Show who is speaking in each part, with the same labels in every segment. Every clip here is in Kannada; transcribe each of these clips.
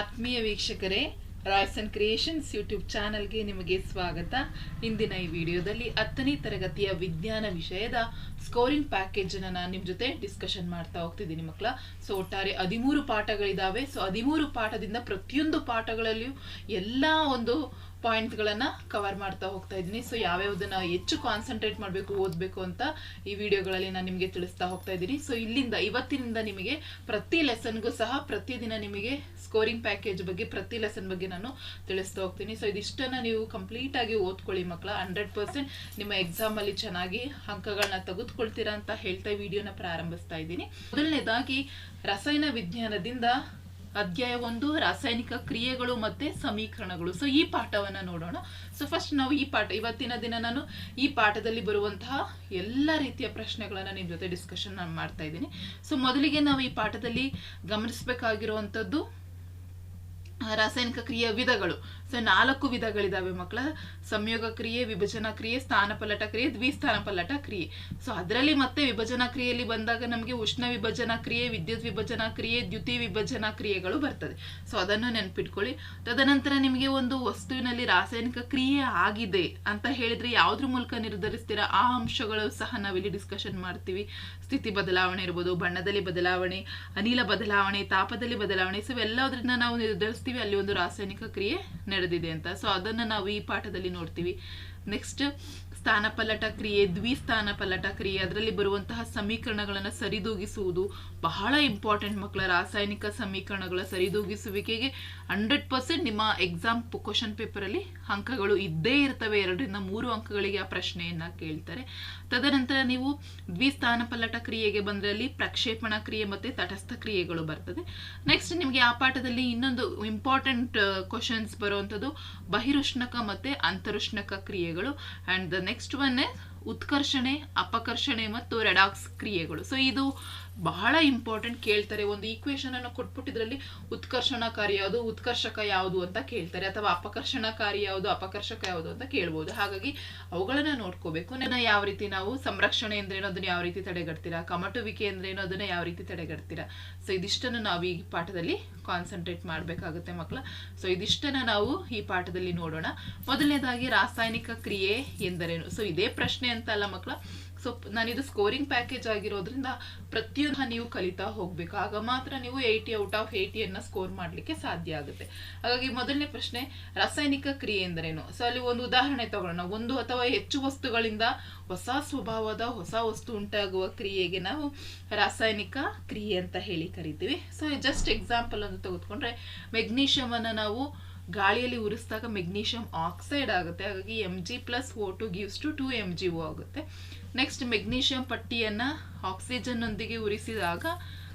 Speaker 1: ಆತ್ಮೀಯ ವೀಕ್ಷಕರೇ ರಾಯ್ಸ್ ಅಂಡ್ ಕ್ರಿಯೇಷನ್ಸ್ ಯೂಟ್ಯೂಬ್ ಚಾನಲ್ಗೆ ನಿಮಗೆ ಸ್ವಾಗತ. ಇಂದಿನ ಈ ವಿಡಿಯೋದಲ್ಲಿ ಹತ್ತನೇ ತರಗತಿಯ ವಿಜ್ಞಾನ ವಿಷಯದ ಸ್ಕೋರಿಂಗ್ ಪ್ಯಾಕೇಜ್ ಅನ್ನ ನಾನು ನಿಮ್ಮ ಜೊತೆ ಡಿಸ್ಕಷನ್ ಮಾಡ್ತಾ ಹೋಗ್ತಿದ್ದೀನಿ ಮಕ್ಕಳ. ಸೊ ಒಟ್ಟಾರೆ ಹದಿಮೂರು ಪಾಠಗಳಿದ್ದಾವೆ ಸೊ ಹದಿಮೂರು ಪಾಠದಿಂದ ಪ್ರತಿಯೊಂದು ಪಾಠಗಳಲ್ಲಿಯೂ ಎಲ್ಲ ಒಂದು ಪಾಯಿಂಟ್ಸ್ಗಳನ್ನು ಕವರ್ ಮಾಡ್ತಾ ಹೋಗ್ತಾ ಇದ್ದೀನಿ. ಸೊ ಯಾವ್ಯಾವುದನ್ನು ಹೆಚ್ಚು ಕಾನ್ಸಂಟ್ರೇಟ್ ಮಾಡಬೇಕು, ಓದಬೇಕು ಅಂತ ಈ ವಿಡಿಯೋಗಳಲ್ಲಿ ನಾನು ನಿಮಗೆ ತಿಳಿಸ್ತಾ ಹೋಗ್ತಾ ಇದ್ದೀನಿ. ಸೊ ಇಲ್ಲಿಂದ, ಇವತ್ತಿನಿಂದ ನಿಮಗೆ ಪ್ರತಿ ಲೆಸನ್ಗೂ ಸಹ ಪ್ರತಿದಿನ ನಿಮಗೆ ಸ್ಕೋರಿಂಗ್ ಪ್ಯಾಕೇಜ್ ಬಗ್ಗೆ ಪ್ರತಿ ಲೆಸನ್ ಬಗ್ಗೆ ನಾನು ತಿಳಿಸ್ತಾ ಹೋಗ್ತೀನಿ. ಸೊ ಇದಿಷ್ಟನ್ನು ನೀವು ಕಂಪ್ಲೀಟ್ ಆಗಿ ಓದ್ಕೊಳ್ಳಿ ಮಕ್ಕಳ ಹಂಡ್ರೆಡ್ ಪರ್ಸೆಂಟ್ ನಿಮ್ಮ ಎಕ್ಸಾಮ್ ಅಲ್ಲಿ ಚೆನ್ನಾಗಿ ಅಂಕಗಳನ್ನ ತೆಗೆದುಕೊಳ್ತೀರಾ ಅಂತ ಹೇಳ್ತಾ ವಿಡಿಯೋನ ಪ್ರಾರಂಭಿಸ್ತಾ ಇದ್ದೀನಿ. ಮೊದಲನೇದಾಗಿ, ರಸಾಯನ ವಿಜ್ಞಾನದಿಂದ ಅಧ್ಯಾಯ ಒಂದು, ರಾಸಾಯನಿಕ ಕ್ರಿಯೆಗಳು ಮತ್ತೆ ಸಮೀಕರಣಗಳು. ಸೊ ಈ ಪಾಠವನ್ನು ನೋಡೋಣ. ಸೊ ಫಸ್ಟ್ ನಾವು ಈ ಪಾಠ, ಇವತ್ತಿನ ದಿನ ನಾನು ಈ ಪಾಠದಲ್ಲಿ ಬರುವಂತಹ ಎಲ್ಲ ರೀತಿಯ ಪ್ರಶ್ನೆಗಳನ್ನ ನಿಮ್ಮ ಜೊತೆ ಡಿಸ್ಕಷನ್ ನಾನು ಮಾಡ್ತಾ ಇದ್ದೀನಿ. ಸೊ ಮೊದಲಿಗೆ ನಾವು ಈ ಪಾಠದಲ್ಲಿ ಗಮನಿಸಬೇಕಾಗಿರುವಂಥದ್ದು ರಾಸಾಯನಿಕ ಕ್ರಿಯೆಯ ವಿಧಗಳು. ಸೊ ನಾಲ್ಕು ವಿಧಗಳಿದಾವೆ ಮಕ್ಕಳ ಸಂಯೋಗ ಕ್ರಿಯೆ, ವಿಭಜನಾ ಕ್ರಿಯೆ ಸ್ಥಾನಪಲ್ಲಟ ಕ್ರಿಯೆ ದ್ವಿಸ್ಥಾನಪಲ್ಲಟ ಕ್ರಿಯೆ. ಸೊ ಅದರಲ್ಲಿ ಮತ್ತೆ ವಿಭಜನಾ ಕ್ರಿಯೆಯಲ್ಲಿ ಬಂದಾಗ ನಮಗೆ ಉಷ್ಣ ವಿಭಜನಾ ಕ್ರಿಯೆ, ವಿದ್ಯುತ್ ವಿಭಜನಾ ಕ್ರಿಯೆ, ದ್ಯುತಿ ವಿಭಜನಾ ಕ್ರಿಯೆಗಳು ಬರ್ತದೆ. ಸೊ ಅದನ್ನು ನೆನ್ಪಿಟ್ಕೊಳ್ಳಿ. ತದನಂತರ ನಿಮಗೆ ಒಂದು ವಸ್ತುವಿನಲ್ಲಿ ರಾಸಾಯನಿಕ ಕ್ರಿಯೆ ಆಗಿದೆ ಅಂತ ಹೇಳಿದ್ರೆ ಯಾವ್ದ್ರ ಮೂಲಕ ನಿರ್ಧರಿಸ್ತೀರಾ? ಆ ಅಂಶಗಳು ಸಹ ನಾವಿಲ್ಲಿ ಡಿಸ್ಕಷನ್ ಮಾಡ್ತೀವಿ. ಸ್ಥಿತಿ ಬದಲಾವಣೆ ಇರ್ಬೋದು, ಬಣ್ಣದಲ್ಲಿ ಬದಲಾವಣೆ, ಅನಿಲ ಬದಲಾವಣೆ, ತಾಪದಲ್ಲಿ ಬದಲಾವಣೆ ಸೊ ಎಲ್ಲದರಿಂದ ನಾವು ನಿರ್ಧರಿಸ್ತೀವಿ. ಅಲ್ಲಿ ಒಂದು ರಾಸಾಯನಿಕ ಕ್ರಿಯೆ ನಡೆದಿದೆ ಅಂತ. ಸೊ ಅದನ್ನ ನಾವು ಈ ಪಾಠದಲ್ಲಿ ನೋಡ್ತೀವಿ. ನೆಕ್ಸ್ಟ್ ಸ್ಥಾನಪಲ್ಲಟ ಕ್ರಿಯೆ ದ್ವಿಸ್ಥಾನಪಲ್ಲಟ ಕ್ರಿಯೆ, ಅದರಲ್ಲಿ ಬರುವಂತಹ ಸಮೀಕರಣಗಳನ್ನು ಸರಿದೂಗಿಸುವುದು ಬಹಳ ಇಂಪಾರ್ಟೆಂಟ್ ಮಕ್ಕಳ ರಾಸಾಯನಿಕ ಸಮೀಕರಣಗಳ ಸರಿದೂಗಿಸುವಿಕೆಗೆ ಹಂಡ್ರೆಡ್ ಪರ್ಸೆಂಟ್ ನಿಮ್ಮ ಎಕ್ಸಾಮ್ ಕ್ವಶನ್ ಪೇಪರಲ್ಲಿ ಅಂಕಗಳು ಇದ್ದೇ ಇರ್ತವೆ. ಎರಡರಿಂದ ಮೂರು ಅಂಕಗಳಿಗೆ ಆ ಪ್ರಶ್ನೆಯನ್ನ ಕೇಳ್ತಾರೆ. ತದನಂತರ ನೀವು ದ್ವಿಸ್ಥಾನಪಲ್ಲಟ ಕ್ರಿಯೆಗೆ ಬಂದ್ರಲ್ಲಿ ಪ್ರಕ್ಷೇಪಣ ಕ್ರಿಯೆ ಮತ್ತೆ ತಟಸ್ಥ ಕ್ರಿಯೆಗಳು ಬರ್ತದೆ. ನೆಕ್ಸ್ಟ್ ನಿಮಗೆ ಆ ಪಾಠದಲ್ಲಿ ಇನ್ನೊಂದು ಇಂಪಾರ್ಟೆಂಟ್ ಕ್ವಶನ್ಸ್ ಬರುವಂಥದ್ದು ಬಹಿರುಷ್ಣಕ ಮತ್ತೆ ಅಂತರುಷ್ಣಕ ಕ್ರಿಯೆಗಳು. ಅಂಡ್ ದ ನೆಕ್ಸ್ಟ್ ಒನ್ ಉತ್ಕರ್ಷಣೆ ಅಪಕರ್ಷಣೆ ಮತ್ತು ರೆಡಾಕ್ಸ್ ಕ್ರಿಯೆಗಳು. ಸೊ ಇದು ಬಹಳ ಇಂಪಾರ್ಟೆಂಟ್ ಕೇಳ್ತಾರೆ. ಒಂದು ಈಕ್ವೇಶನ್ ಅನ್ನು ಕೊಟ್ಬಿಟ್ಟಿದ್ರಲ್ಲಿ ಉತ್ಕರ್ಷಣಕಾರಿ ಯಾವುದು, ಉತ್ಕರ್ಷಕ ಯಾವುದು ಅಂತ ಕೇಳ್ತಾರೆ. ಅಥವಾ ಅಪಕರ್ಷಣಕಾರಿ ಯಾವುದು, ಅಪಕರ್ಷಕ ಯಾವುದು ಅಂತ ಕೇಳ್ಬೋದು. ಹಾಗಾಗಿ ಅವುಗಳನ್ನ ನೋಡ್ಕೋಬೇಕು. ನನ್ನ ಯಾವ ರೀತಿ ನಾವು ಸಂರಕ್ಷಣೆ ಅಂದ್ರೇನು, ಅದನ್ನ ಯಾವ ರೀತಿ ತಡೆಗಟ್ತೀರಾ? ಕಮಟುವಿಕೆ ಅಂದ್ರೇನು, ಅದನ್ನ ಯಾವ ರೀತಿ ತಡೆಗಟ್ತೀರಾ? ಸೊ ಇದಿಷ್ಟನ್ನು ನಾವು ಈ ಪಾಠದಲ್ಲಿ ಕಾನ್ಸಂಟ್ರೇಟ್ ಮಾಡಬೇಕಾಗುತ್ತೆ ಮಕ್ಕಳ ಸೊ ಇದಿಷ್ಟನ್ನ ನಾವು ಈ ಪಾಠದಲ್ಲಿ ನೋಡೋಣ. ಮೊದಲನೇದಾಗಿ ರಾಸಾಯನಿಕ ಕ್ರಿಯೆ ಎಂದರೇನು? ಸೊ ಇದೇ ಪ್ರಶ್ನೆ ಅಂತ ಅಲ್ಲ ಮಕ್ಕಳ ಸೊ ನಾನಿದು ಸ್ಕೋರಿಂಗ್ ಪ್ಯಾಕೇಜ್ ಆಗಿರೋದ್ರಿಂದ ಪ್ರತಿಯೊಂದು ನೀವು ಕಲಿತಾ ಹೋಗ್ಬೇಕು. ಆಗ ಮಾತ್ರ ನೀವು ಏಯ್ಟಿ ಔಟ್ ಆಫ್ ಏಯ್ಟಿಯನ್ನು ಸ್ಕೋರ್ ಮಾಡಲಿಕ್ಕೆ ಸಾಧ್ಯ ಆಗುತ್ತೆ. ಹಾಗಾಗಿ ಮೊದಲನೇ ಪ್ರಶ್ನೆ, ರಾಸಾಯನಿಕ ಕ್ರಿಯೆ ಎಂದರೇನು? ಸೊ ಅಲ್ಲಿ ಒಂದು ಉದಾಹರಣೆ ತಗೊಳ್ಳೋಣ. ಒಂದು ಅಥವಾ ಹೆಚ್ಚು ವಸ್ತುಗಳಿಂದ ಹೊಸ ಸ್ವಭಾವದ ಹೊಸ ವಸ್ತು ಉಂಟಾಗುವ ಕ್ರಿಯೆಗೆ ನಾವು ರಾಸಾಯನಿಕ ಕ್ರಿಯೆ ಅಂತ ಹೇಳಿ ಕರಿತೀವಿ. ಸೊ ಜಸ್ಟ್ ಎಕ್ಸಾಂಪಲ್ ಅಂತ ತೆಗೆದುಕೊಂಡ್ರೆ ಮೆಗ್ನೀಷಿಯಂ ಅನ್ನ ನಾವು ಗಾಳಿಯಲ್ಲಿ ಉರಿಸಿದಾಗ ಮೆಗ್ನೀಷಿಯಂ ಆಕ್ಸೈಡ್ ಆಗುತ್ತೆ. ಹಾಗಾಗಿ M G plus O two gives to two M G O ಆಗುತ್ತೆ. ನೆಕ್ಸ್ಟ್ ಮೆಗ್ನೀಷಿಯಂ ಪಟ್ಟಿಯನ್ನು ಆಕ್ಸಿಜನ್ನೊಂದಿಗೆ ಉರಿಸಿದಾಗ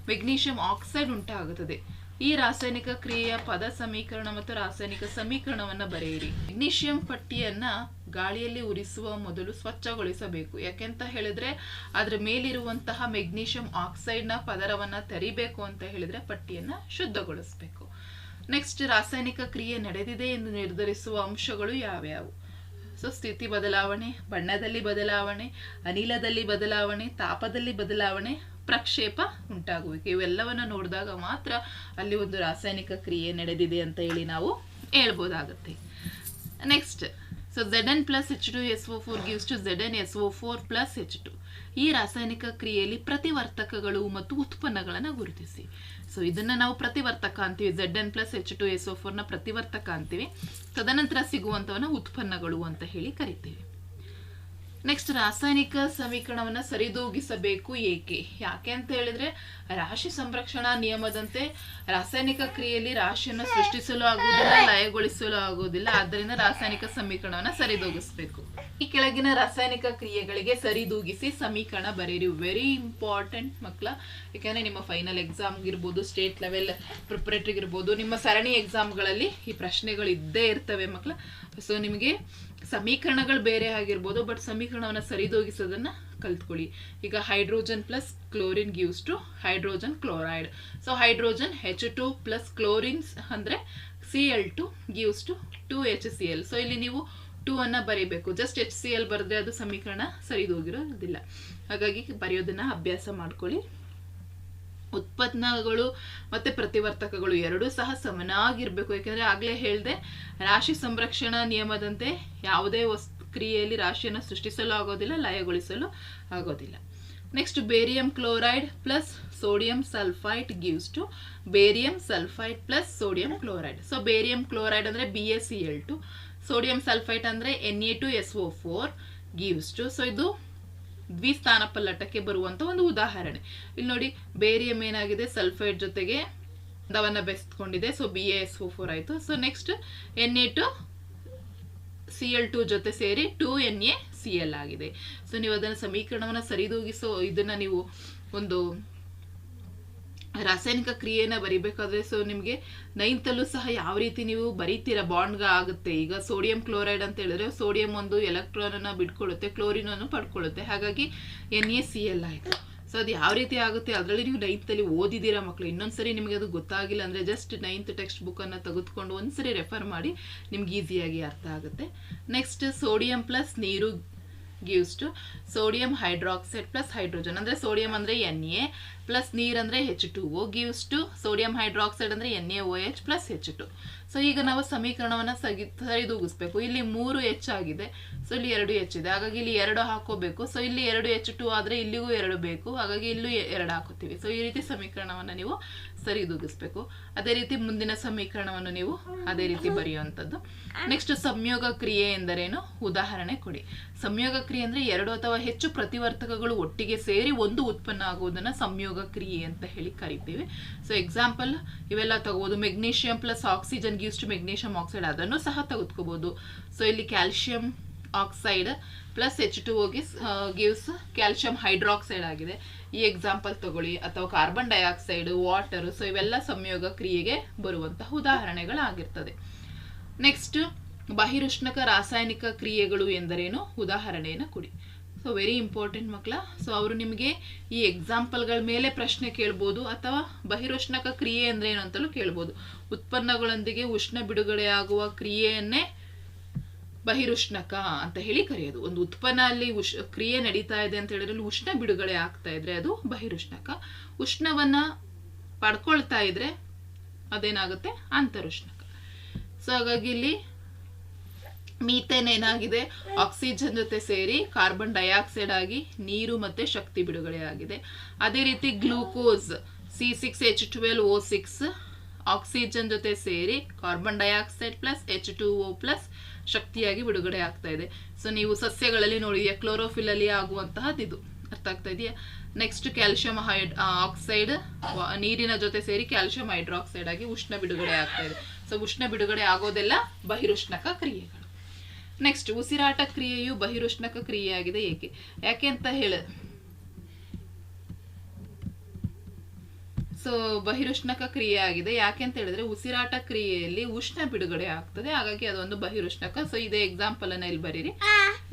Speaker 1: ಮೆಗ್ನೀಷಿಯಂ ಆಕ್ಸೈಡ್ ಉಂಟಾಗುತ್ತದೆ. ಈ ರಾಸಾಯನಿಕ ಕ್ರಿಯೆಯ ಪದ ಸಮೀಕರಣ ಮತ್ತು ರಾಸಾಯನಿಕ ಸಮೀಕರಣವನ್ನು ಬರೆಯಿರಿ. ಮೆಗ್ನೀಷಿಯಂ ಪಟ್ಟಿಯನ್ನು ಗಾಳಿಯಲ್ಲಿ ಉರಿಸುವ ಮೊದಲು ಸ್ವಚ್ಛಗೊಳಿಸಬೇಕು. ಯಾಕೆಂತ ಹೇಳಿದ್ರೆ ಅದರ ಮೇಲಿರುವಂತಹ ಮೆಗ್ನೀಷಿಯಂ ಆಕ್ಸೈಡ್ನ ಪದರವನ್ನ ತೆರಿಬೇಕು ಅಂತ ಹೇಳಿದ್ರೆ ಪಟ್ಟಿಯನ್ನ ಶುದ್ಧಗೊಳಿಸಬೇಕು. ನೆಕ್ಸ್ಟ್ ರಾಸಾಯನಿಕ ಕ್ರಿಯೆ ನಡೆದಿದೆ ಎಂದು ನಿರ್ಧರಿಸುವ ಅಂಶಗಳು ಯಾವ್ಯಾವು? ಸೊ ಸ್ಥಿತಿ ಬದಲಾವಣೆ, ಬಣ್ಣದಲ್ಲಿ ಬದಲಾವಣೆ, ಅನಿಲದಲ್ಲಿ ಬದಲಾವಣೆ, ತಾಪದಲ್ಲಿ ಬದಲಾವಣೆ, ಪ್ರಕ್ಷೇಪ ಉಂಟಾಗುವಿಕೆ. ಇವೆಲ್ಲವನ್ನು ನೋಡಿದಾಗ ಮಾತ್ರ ಅಲ್ಲಿ ಒಂದು ರಾಸಾಯನಿಕ ಕ್ರಿಯೆ ನಡೆದಿದೆ ಅಂತ ಹೇಳಿ ನಾವು ಹೇಳ್ಬೋದಾಗತ್ತೆ. Next so Z N plus H two S O four gives to Z N S O four plus H two ಈ ರಾಸಾಯನಿಕ ಕ್ರಿಯೆಯಲ್ಲಿ ಪ್ರತಿವರ್ತಕಗಳು ಮತ್ತು ಉತ್ಪನ್ನಗಳನ್ನು ಗುರುತಿಸಿ. ಸೊ ಇದನ್ನ ನಾವು ಪ್ರತಿವರ್ತಕ ಅಂತೀವಿ. Z N plus H two S O ಫೋರ್ನ ಪ್ರತಿವರ್ತಕ ಅಂತೀವಿ. ತದನಂತರ ಸಿಗುವಂಥವನ್ನ ಉತ್ಪನ್ನಗಳು ಅಂತ ಹೇಳಿ ಕರಿತೀವಿ. ನೆಕ್ಸ್ಟ್ ರಾಸಾಯನಿಕ ಸಮೀಕರಣವನ್ನ ಸರಿದೂಗಿಸಬೇಕು ಏಕೆ? ಯಾಕೆ ಅಂತ ಹೇಳಿದ್ರೆ, ರಾಶಿ ಸಂರಕ್ಷಣಾ ನಿಯಮದಂತೆ ರಾಸಾಯನಿಕ ಕ್ರಿಯೆಯಲ್ಲಿ ರಾಶಿಯನ್ನು ಸೃಷ್ಟಿಸಲು ಆಗುವುದಿಲ್ಲ, ಲಯಗೊಳಿಸಲು ಆಗುವುದಿಲ್ಲ. ಆದ್ದರಿಂದ ರಾಸಾಯನಿಕ ಸಮೀಕರಣವನ್ನ ಸರಿದೂಗಿಸಬೇಕು. ಈ ಕೆಳಗಿನ ರಾಸಾಯನಿಕ ಕ್ರಿಯೆಗಳಿಗೆ ಸರಿದೂಗಿಸಿ ಸಮೀಕರಣ ಬರೀರಿ ವೆರಿ ಇಂಪಾರ್ಟೆಂಟ್ ಮಕ್ಕಳ. ಯಾಕೆಂದ್ರೆ ನಿಮ್ಮ ಫೈನಲ್ ಎಕ್ಸಾಮ್ ಇರ್ಬೋದು ಸ್ಟೇಟ್ ಲೆವೆಲ್ ಪ್ರಿಪ್ರೇಟರಿ ಇರ್ಬೋದು ನಿಮ್ಮ ಸರಣಿ ಎಕ್ಸಾಮ್ಗಳಲ್ಲಿ ಈ ಪ್ರಶ್ನೆಗಳು ಇದ್ದೇ ಇರ್ತವೆ ಮಕ್ಕಳ. ಸೊ ನಿಮಗೆ ಸಮೀಕರಣಗಳು ಬೇರೆ ಆಗಿರ್ಬೋದು ಬಟ್ ಸಮೀಕರಣವನ್ನು ಸರಿದೋಗಿಸೋದನ್ನು ಕಲ್ತ್ಕೊಳ್ಳಿ. ಈಗ hydrogen plus chlorine gives to hydrogen chloride. So hydrogen H two plus chlorines ಅಂದರೆ C L two gives to two H C L so ಇಲ್ಲಿ ನೀವು ಟೂ ಅನ್ನು ಬರೀಬೇಕು. ಜಸ್ಟ್ ಎಚ್ ಸಿ ಎಲ್ ಬರೆದ್ರೆ ಅದು ಸಮೀಕರಣ ಸರಿದೋಗಿರೋದಿಲ್ಲ. ಹಾಗಾಗಿ ಬರೆಯೋದನ್ನು ಅಭ್ಯಾಸ ಮಾಡ್ಕೊಳ್ಳಿ. ಉತ್ಪನ್ನಗಳು ಮತ್ತೆ ಪ್ರತಿವರ್ತಕಗಳು ಎರಡೂ ಸಹ ಸಮನಾಗಿರ್ಬೇಕು. ಯಾಕಂದ್ರೆ ಆಗ್ಲೇ ಹೇಳ್ದೆ, ರಾಶಿ ಸಂರಕ್ಷಣಾ ನಿಯಮದಂತೆ ಯಾವುದೇ ವಸ್ತು, ಕ್ರಿಯೆಯಲ್ಲಿ ರಾಶಿಯನ್ನು ಸೃಷ್ಟಿಸಲು ಆಗೋದಿಲ್ಲ, ಲಯಗೊಳಿಸಲು ಆಗೋದಿಲ್ಲ. Next barium chloride plus sodium sulphite gives to barium sulphite plus sodium chloride so barium chloride ಅಂದ್ರೆ B S C L two sodium sulphite ಅಂದ್ರೆ N A two S O four gives to so ಇದು ದ್ವಿಸ್ಥಾನ ಪಲ್ಲಟಕ್ಕೆ ಬರುವಂತ ಒಂದು ಉದಾಹರಣೆ. ಇಲ್ಲಿ ನೋಡಿ ಬೇರಿಯಂ ಏನಾಗಿದೆ? ಸಲ್ಫೈಡ್ ಜೊತೆಗೆ ದವನ್ನ ಬೆಸ್ಕೊಂಡಿದೆ so B S O four ಆಯ್ತು. So next N A two C L two ಜೊತೆ ಸೇರಿ two N A C L ಆಗಿದೆ. ಸೊ ನೀವು ಅದನ್ನ ಸಮೀಕರಣವನ್ನ ಸರಿದೂಗಿಸೋ, ಇದನ್ನ ನೀವು ಒಂದು ರಾಸಾಯನಿಕ ಕ್ರಿಯೆನ ಬರಿಬೇಕಾದ್ರೆ ಸೊ ನಿಮಗೆ ನೈನ್ತಲ್ಲೂ ಸಹ ಯಾವ ರೀತಿ ನೀವು ಬರೀತೀರಾ ಬಾಂಡ್ಗ ಆಗುತ್ತೆ. ಈಗ ಸೋಡಿಯಂ ಕ್ಲೋರೈಡ್ ಅಂತ ಹೇಳಿದ್ರೆ ಸೋಡಿಯಂ ಒಂದು ಎಲೆಕ್ಟ್ರಾನ್ ಅನ್ನ ಬಿಟ್ಕೊಳ್ಳುತ್ತೆ ಕ್ಲೋರಿನ್ ಅನ್ನು ಪಡ್ಕೊಳ್ಳುತ್ತೆ ಹಾಗಾಗಿ ಎನ್ ಎ ಸಿ ಎಲ್ ಆಯ್ತು. ಸೊ ಅದು ಯಾವ ರೀತಿ ಆಗುತ್ತೆ, ಅದರಲ್ಲಿ ನೀವು ನೈನ್ತಲ್ಲಿ ಓದಿದ್ದೀರಾ ಮಕ್ಕಳು ಇನ್ನೊಂದ್ಸರಿ ನಿಮಗೆ ಅದು ಗೊತ್ತಾಗಿಲ್ಲ ಅಂದರೆ ಜಸ್ಟ್ ನೈನ್ತ್ ಟೆಕ್ಸ್ಟ್ ಬುಕ್ಕನ್ನು ತೆಗೆದುಕೊಂಡು ಒಂದ್ಸರಿ ರೆಫರ್ ಮಾಡಿ ನಿಮ್ಗೆ ಈಸಿಯಾಗಿ ಅರ್ಥ ಆಗುತ್ತೆ. ನೆಕ್ಸ್ಟ್ ಸೋಡಿಯಂ ಪ್ಲಸ್ ನೀರು gives to sodium hydroxide plus hydrogen ಅಂದರೆ ಸೋಡಿಯಂ ಅಂದರೆ ಎನ್ ಎ ಪ್ಲಸ್ ನೀರು ಅಂದರೆ H two O gives to sodium hydroxide ಅಂದರೆ N A O H plus H two so ಈಗ ನಾವು ಸಮೀಕರಣವನ್ನು ಸಗಿ, ಸರಿದೂಗಿಸ್ಬೇಕು. ಇಲ್ಲಿ ಮೂರು ಎಚ್ ಆಗಿದೆ. ಸೊ ಇಲ್ಲಿ ಎರಡು ಎಚ್ ಇದೆ. ಹಾಗಾಗಿ ಇಲ್ಲಿ ಎರಡು ಹಾಕೋಬೇಕು. ಸೊ ಇಲ್ಲಿ ಎರಡು ಎಚ್ ಟು ಆದರೆ ಇಲ್ಲಿಗೂ ಎರಡು ಬೇಕು. ಹಾಗಾಗಿ ಇಲ್ಲೂ ಎರಡು ಹಾಕೋತೀವಿ. ಸೊ ಈ ರೀತಿ ಸಮೀಕರಣವನ್ನು ನೀವು ಸರಿದೂಗಿಸ್ಬೇಕು ಅದೇ ರೀತಿ ಮುಂದಿನ ಸಮೀಕರಣವನ್ನು ನೀವು ಅದೇ ರೀತಿ ಬರೆಯುವಂಥದ್ದು. ನೆಕ್ಸ್ಟ್ ಸಂಯೋಗ ಕ್ರಿಯೆ ಎಂದರೇನು? ಉದಾಹರಣೆ ಕೊಡಿ. ಸಂಯೋಗ ಕ್ರಿಯೆ ಅಂದ್ರೆ ಎರಡು ಅಥವಾ ಹೆಚ್ಚು ಪ್ರತಿವರ್ತಕಗಳು ಒಟ್ಟಿಗೆ ಸೇರಿ ಒಂದು ಉತ್ಪನ್ನ ಆಗುವುದನ್ನು ಸಂಯೋಗ ಕ್ರಿಯೆ ಅಂತ ಹೇಳಿ ಕರಿತೀವಿ. ಸೊ ಎಕ್ಸಾಂಪಲ್ ಇವೆಲ್ಲ ತಗೋಬೋದು. Magnesium plus oxygen gives to magnesium oxide ಅದನ್ನು ಸಹ ತೆಗೆದುಕೋಬೋದು. ಸೊ ಇಲ್ಲಿ calcium oxide plus H two ಓಗಿ gives calcium hydroxide ಆಗಿದೆ. ಈ ಎಕ್ಸಾಂಪಲ್ ತಗೊಳ್ಳಿ. ಅಥವಾ ಕಾರ್ಬನ್ ಡೈಆಕ್ಸೈಡ್ ವಾಟರ್ ಸೊ ಇವೆಲ್ಲ ಸಂಯೋಗ ಕ್ರಿಯೆಗೆ ಬರುವಂತಹ ಉದಾಹರಣೆಗಳಾಗಿರ್ತದೆ. ನೆಕ್ಸ್ಟ್ ಬಹಿರುಷ್ಣಕ ರಾಸಾಯನಿಕ ಕ್ರಿಯೆಗಳು ಎಂದರೇನು? ಉದಾಹರಣೆಯನ್ನು ಕೊಡಿ. ಸೊ ವೆರಿ ಇಂಪಾರ್ಟೆಂಟ್ ಮಕ್ಕಳ ಸೊ ಅವರು ನಿಮಗೆ ಈ ಎಕ್ಸಾಂಪಲ್ಗಳ ಮೇಲೆ ಪ್ರಶ್ನೆ ಕೇಳ್ಬೋದು ಅಥವಾ ಬಹಿರುಷ್ಣಕ ಕ್ರಿಯೆ ಅಂದ್ರೆ ಏನು ಅಂತಲೂ ಕೇಳ್ಬೋದು. ಉತ್ಪನ್ನಗಳೊಂದಿಗೆ ಉಷ್ಣ ಬಿಡುಗಡೆಯಾಗುವ ಕ್ರಿಯೆಯನ್ನೇ ಬಹಿರುಷ್ಣಕ ಅಂತ ಹೇಳಿ ಕರೆಯೋದು. ಒಂದು ಉತ್ಪನ್ನ ಅಲ್ಲಿ ಉಷ್, ಕ್ರಿಯೆ ನಡೀತಾ ಇದೆ ಅಂತ ಹೇಳಿದ್ರಲ್ಲಿ ಉಷ್ಣ ಬಿಡುಗಡೆ ಆಗ್ತಾ ಇದ್ರೆ ಅದು ಬಹಿರುಷ್ಣಕ. ಉಷ್ಣವನ್ನ ಪಡ್ಕೊಳ್ತಾ ಇದ್ರೆ ಅದೇನಾಗುತ್ತೆ? ಅಂತರುಷ್ಣಕ. ಸೊ ಹಾಗಾಗಿ ಇಲ್ಲಿ ಮೀಥೇನ್ ಏನಾಗಿದೆ? ಆಕ್ಸಿಜನ್ ಜೊತೆ ಸೇರಿ ಕಾರ್ಬನ್ ಡೈಆಕ್ಸೈಡ್ ಆಗಿ ನೀರು ಮತ್ತೆ ಶಕ್ತಿ ಬಿಡುಗಡೆ ಆಗಿದೆ. ಅದೇ ರೀತಿ glucose C six H twelve O six oxygen ಜೊತೆ ಸೇರಿ carbon dioxide plus H two O plus ಶಕ್ತಿಯಾಗಿ ಬಿಡುಗಡೆ ಆಗ್ತಾ ಇದೆ. ಸೊ ನೀವು ಸಸ್ಯಗಳಲ್ಲಿ ನೋಡಿದ್ಯಾ ಕ್ಲೋರೋಫಿಲ್ ಅಲ್ಲಿ ಆಗುವಂತಹದ್ದು ಇದು. ಅರ್ಥ ಆಗ್ತಾ ಇದೆಯಾ? ನೆಕ್ಸ್ಟ್ ಕ್ಯಾಲ್ಸಿಯಂ ಹೈಡ್ ಆಕ್ಸೈಡ್ ನೀರಿನ ಜೊತೆ ಸೇರಿ ಕ್ಯಾಲ್ಸಿಯಂ ಹೈಡ್ರಾಕ್ಸೈಡ್ ಆಗಿ ಉಷ್ಣ ಬಿಡುಗಡೆ ಆಗ್ತಾ ಇದೆ. ಸೊ ಉಷ್ಣ ಬಿಡುಗಡೆ ಆಗೋದೆಲ್ಲ ಬಹಿರುಷ್ಣಕ ಕ್ರಿಯೆಗಳು. ನೆಕ್ಸ್ಟ್ ಉಸಿರಾಟ ಕ್ರಿಯೆಯು ಬಹಿರುಷ್ಣಕ ಕ್ರಿಯೆಯಾಗಿದೆ ಏಕೆ? ಯಾಕೆ ಅಂತ ಹೇಳ. ಸೊ ಬಹಿರುಷ್ಣಕ ಕ್ರಿಯೆ ಆಗಿದೆ. ಯಾಕೆ ಅಂತ ಹೇಳಿದ್ರೆ ಉಸಿರಾಟ ಕ್ರಿಯೆಯಲ್ಲಿ ಉಷ್ಣ ಬಿಡುಗಡೆ ಆಗ್ತದೆ. ಹಾಗಾಗಿ ಅದೊಂದು ಬಹಿರುಷ್ಣಕ. ಸೊ ಇದೇ ಎಕ್ಸಾಂಪಲ್ ಅನ್ನ ಇಲ್ಲಿ ಬರೀರಿ.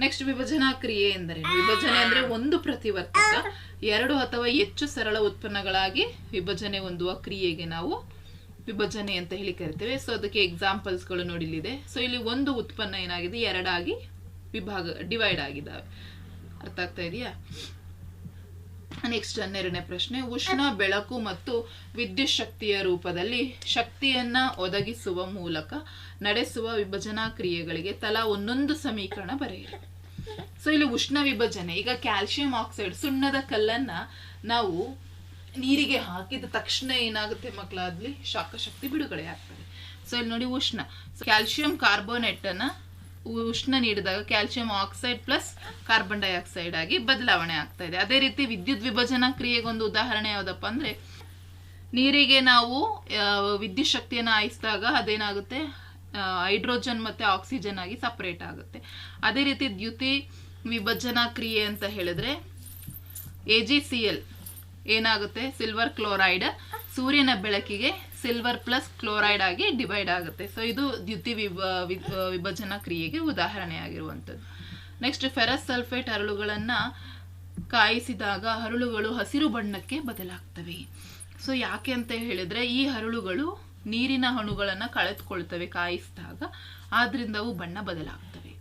Speaker 1: ನೆಕ್ಸ್ಟ್ ವಿಭಜನಾ ಕ್ರಿಯೆ ಎಂದರೆ ವಿಭಜನೆ ಅಂದ್ರೆ ಒಂದು ಪ್ರತಿವರ್ತಕ ಎರಡು ಅಥವಾ ಹೆಚ್ಚು ಸರಳ ಉತ್ಪನ್ನಗಳಾಗಿ ವಿಭಜನೆ ಹೊಂದುವ ಕ್ರಿಯೆಗೆ ನಾವು ವಿಭಜನೆ ಅಂತ ಹೇಳಿ ಕರಿತೇವೆ. ಸೊ ಅದಕ್ಕೆ ಎಕ್ಸಾಂಪಲ್ಸ್ಗಳು ನೋಡಿಲಿದೆ ಸೊ ಇಲ್ಲಿ ಒಂದು ಉತ್ಪನ್ನ ಏನಾಗಿದೆ? ಎರಡಾಗಿ ವಿಭಾಗ ಡಿವೈಡ್ ಆಗಿದ್ದಾವೆ. ಅರ್ಥ ಆಗ್ತಾ ಇದೆಯಾ? ನೆಕ್ಸ್ಟ್ ಹನ್ನೆರಡನೇ ಪ್ರಶ್ನೆ ಉಷ್ಣ ಬೆಳಕು ಮತ್ತು ವಿದ್ಯುತ್ ಶಕ್ತಿಯ ರೂಪದಲ್ಲಿ ಶಕ್ತಿಯನ್ನ ಒದಗಿಸುವ ಮೂಲಕ ನಡೆಸುವ ವಿಭಜನಾ ಕ್ರಿಯೆಗಳಿಗೆ ತಲಾ ಒಂದೊಂದು ಸಮೀಕರಣ ಬರೆಯಿರಿ. ಸೊ ಇಲ್ಲಿ ಉಷ್ಣ ವಿಭಜನೆ ಈಗ ಕ್ಯಾಲ್ಸಿಯಂ ಆಕ್ಸೈಡ್ ಸುಣ್ಣದ ಕಲ್ಲನ್ನ ನಾವು ನೀರಿಗೆ ಹಾಕಿದ ತಕ್ಷಣ ಏನಾಗುತ್ತೆ ಮಕ್ಕಳಾದ್ಲಿ ಶಾಖ ಶಕ್ತಿ ಬಿಡುಗಡೆ ಆಗ್ತದೆ. ಸೊ ಇಲ್ಲಿ ನೋಡಿ ಉಷ್ಣ. ಕ್ಯಾಲ್ಸಿಯಂ ಕಾರ್ಬೋನೇಟ್ ಅನ್ನ ಉಷ್ಣ ನೀಡಿದಾಗ calcium oxide plus carbon dioxide ಆಗಿ ಬದಲಾವಣೆ ಆಗ್ತಾ ಇದೆ. ಅದೇ ರೀತಿ ವಿದ್ಯುತ್ ವಿಭಜನಾ ಕ್ರಿಯೆಗೆ ಒಂದು ಉದಾಹರಣೆ ಯಾವುದಪ್ಪ ಅಂದರೆ, ನೀರಿಗೆ ನಾವು ವಿದ್ಯುತ್ ಶಕ್ತಿಯನ್ನು ಹಾಯಿಸಿದಾಗ ಅದೇನಾಗುತ್ತೆ? ಹೈಡ್ರೋಜನ್ ಮತ್ತೆ ಆಕ್ಸಿಜನ್ ಆಗಿ ಸಪ್ರೇಟ್ ಆಗುತ್ತೆ. ಅದೇ ರೀತಿ ದ್ಯುತಿ ವಿಭಜನಾ ಕ್ರಿಯೆ ಅಂತ ಹೇಳಿದ್ರೆ ಎ ಜಿ ಸಿ ಎಲ್ ಏನಾಗುತ್ತೆ? ಸಿಲ್ವರ್ ಕ್ಲೋರೈಡ್ ಸೂರ್ಯನ ಬೆಳಕಿಗೆ ಸಿಲ್ವರ್ ಪ್ಲಸ್ ಕ್ಲೋರೈಡ್ ಆಗಿ ಡಿವೈಡ್ ಆಗುತ್ತೆ. ಸೊ ಇದು ದ್ಯುತಿ ವಿಭ ವಿಭಜನಾ ಕ್ರಿಯೆಗೆ ಉದಾಹರಣೆ ಆಗಿರುವಂಥದ್ದು ನೆಕ್ಸ್ಟ್ ಫೆರಸ್ ಸಲ್ಫೇಟ್ ಹರಳುಗಳನ್ನು ಕಾಯಿಸಿದಾಗ ಹರಳುಗಳು ಹಸಿರು ಬಣ್ಣಕ್ಕೆ ಬದಲಾಗ್ತವೆ. ಸೊ ಯಾಕೆ ಅಂತ ಹೇಳಿದ್ರೆ, ಈ ಹರಳುಗಳು ನೀರಿನ ಅಣುಗಳನ್ನು ಕಳೆದುಕೊಳ್ತವೆ ಕಾಯಿಸಿದಾಗ. ಆದ್ರಿಂದ ಅವು ಬಣ್ಣ ಬದಲಾಗ್ತವೆ.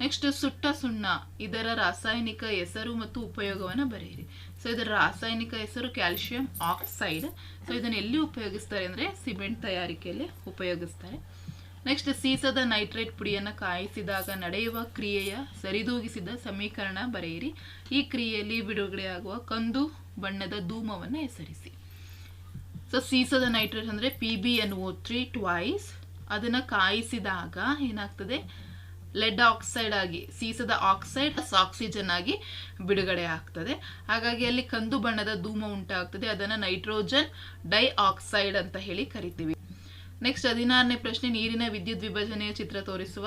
Speaker 1: ನೆಕ್ಸ್ಟ್ ಸುಟ್ಟ ಸುಣ್ಣ, ಇದರ ರಾಸಾಯನಿಕ ಹೆಸರು ಮತ್ತು ಉಪಯೋಗವನ್ನು ಬರೆಯಿರಿ. ಸೊ ಇದರ ರಾಸಾಯನಿಕ ಹೆಸರು ಕ್ಯಾಲ್ಶಿಯಂ ಆಕ್ಸೈಡ್. ಸೊ ಇದನ್ನು ಎಲ್ಲಿ ಉಪಯೋಗಿಸ್ತಾರೆ ಅಂದರೆ ಸಿಮೆಂಟ್ ತಯಾರಿಕೆಯಲ್ಲಿ ಉಪಯೋಗಿಸ್ತಾರೆ. ನೆಕ್ಸ್ಟ್ ಸೀಸದ ನೈಟ್ರೇಟ್ ಪುಡಿಯನ್ನು ಕಾಯಿಸಿದಾಗ ನಡೆಯುವ ಕ್ರಿಯೆಯ ಸರಿದೂಗಿಸಿದ ಸಮೀಕರಣ ಬರೆಯಿರಿ. ಈ ಕ್ರಿಯೆಯಲ್ಲಿ ಬಿಡುಗಡೆಯಾಗುವ ಕಂದು ಬಣ್ಣದ ಧೂಮವನ್ನು ಹೆಸರಿಸಿ. ಸೊ ಸೀಸದ ನೈಟ್ರೇಟ್ ಅಂದರೆ P B N O three twice ಅದನ್ನು ಕಾಯಿಸಿದಾಗ ಏನಾಗ್ತದೆ? ಲೆಡ್ ಆಕ್ಸೈಡ್ ಆಗಿ, ಸೀಸದ ಆಕ್ಸೈಡ್ ಆಕ್ಸಿಜನ್ ಆಗಿ ಬಿಡುಗಡೆ ಆಗ್ತದೆ. ಹಾಗಾಗಿ ಅಲ್ಲಿ ಕಂದು ಬಣ್ಣದ ಧೂಮ ಉಂಟಾಗ್ತದೆ. ಅದನ್ನು ನೈಟ್ರೋಜನ್ ಡೈ ಆಕ್ಸೈಡ್ ಅಂತ ಹೇಳಿ ಕರಿತೀವಿ. ನೆಕ್ಸ್ಟ್ ಹದಿನಾರನೇ ಪ್ರಶ್ನೆ, ನೀರಿನ ವಿದ್ಯುತ್ ವಿಭಜನೆಯ ಚಿತ್ರ ತೋರಿಸುವ